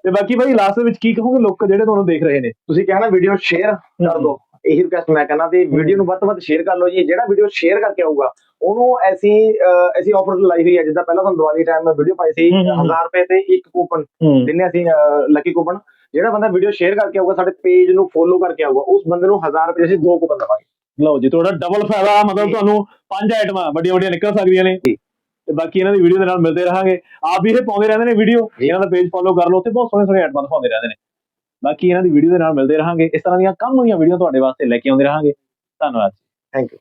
ਤੇ ਬਾਕੀ ਭਾਈ ਲਾਸਟ ਦੇ ਵਿੱਚ ਕੀ ਕਹੋਗੇ? ਲੋਕ ਜਿਹੜੇ ਤੁਹਾਨੂੰ ਦੇਖ ਰਹੇ ਨੇ। ਤੁਸੀਂ ਕਹਿਣਾ ਵੀਡੀਓ ਸ਼ੇਅਰ ਕਰ ਦਿਓ। ਇਹੀ ਰਿਕਵੈਸਟ ਮੈਂ ਕਰਨਾ ਤੇ ਵੀਡੀਓ ਨੂੰ ਵੱਧ ਤੋਂ ਵੱਧ ਸ਼ੇਅਰ ਕਰ ਲਓ ਜੀ। ਜਿਹੜਾ ਵੀਡੀਓ ਸ਼ੇਅਰ ਕਰਕੇ ਆਊਗਾ ਉਹਨੂੰ ਐਸੀ ਐਸੀ ਆਫਰ ਲਾਈ ਹੋਈ ਹੈ ਜਿੱਦਾਂ ਪਹਿਲਾਂ ਤੁਹਾਨੂੰ ਦੀਵਾਲੀ ਟਾਈਮ ਮੈਂ ਵੀਡੀਓ ਪਾਈ ਸੀ ਹਮ, ਹਮ, ਹਮ। 1000 ਰੁਪਏ ਤੇ ਇੱਕ ਕੂਪਨ ਦਿੰਨੇ ਅਸੀਂ ਲੱਕੀ ਕੂਪਨ ਜਿਹੜਾ ਬੰਦਾ ਵੀਡੀਓ ਸ਼ੇਅਰ ਕਰਕੇ ਆਊਗਾ ਸਾਡੇ ਪੇਜ ਨੂੰ ਫੋਲੋ ਕਰਕੇ ਆਊਗਾ ਉਸ ਬੰਦੇ ਨੂੰ 1000 ਰੁਪਏ ਅਸੀਂ ਦੋ ਕੂਪਨ ਦਵਾਂਗੇ। ਲਓ ਜੀ ਤੁਹਾਡਾ ਡਬਲ ਫਾਇਦਾ ਮਤਲਬ। ਤੁਹਾਨੂੰ ਪੰਜ ਆਈਟਮਾਂ ਵੱਡੀਆਂ ਵੱਡੀਆਂ ਨਿਕਲ ਸਕਦੀਆਂ ਨੇ। ਤੇ ਬਾਕੀ ਇਹਨਾਂ ਦੀ ਵੀਡੀਓ ਦੇ ਨਾਲ ਮਿਲਦੇ ਰਹਾਂਗੇ। ਆਪ ਵੀ ਇਹ ਪਾਉਂਦੇ ਰਹਿੰਦੇ ਨੇ ਵੀਡੀਓ। ਇਹਨਾਂ ਦਾ ਪੇਜ ਫੋਲੋ ਕਰ ਲਓ ਉੱਥੇ ਬਹੁਤ ਸੋਹਣੇ ਸੋਹਣੇ ਆਈਟਮਾਂ ਦਿਖਾਉਂਦੇ ਰਹਿੰਦੇ ਨੇ। ਬਾਕੀ ਇਹਨਾਂ ਦੀ ਵੀਡੀਓ ਦੇ ਨਾਲ ਮਿਲਦੇ ਰਹਾਂਗੇ। ਇਸ ਤਰ੍ਹਾਂ ਦੀਆਂ ਕੰਮ ਦੀਆਂ ਵੀਡੀਓ ਤੁਹਾਡੇ ਵਾਸਤੇ ਲੈ ਕੇ ਆਉਂਦੇ ਰਹਾਂਗੇ। ਧੰਨਵਾਦ ਥੈਂਕ ਯੂ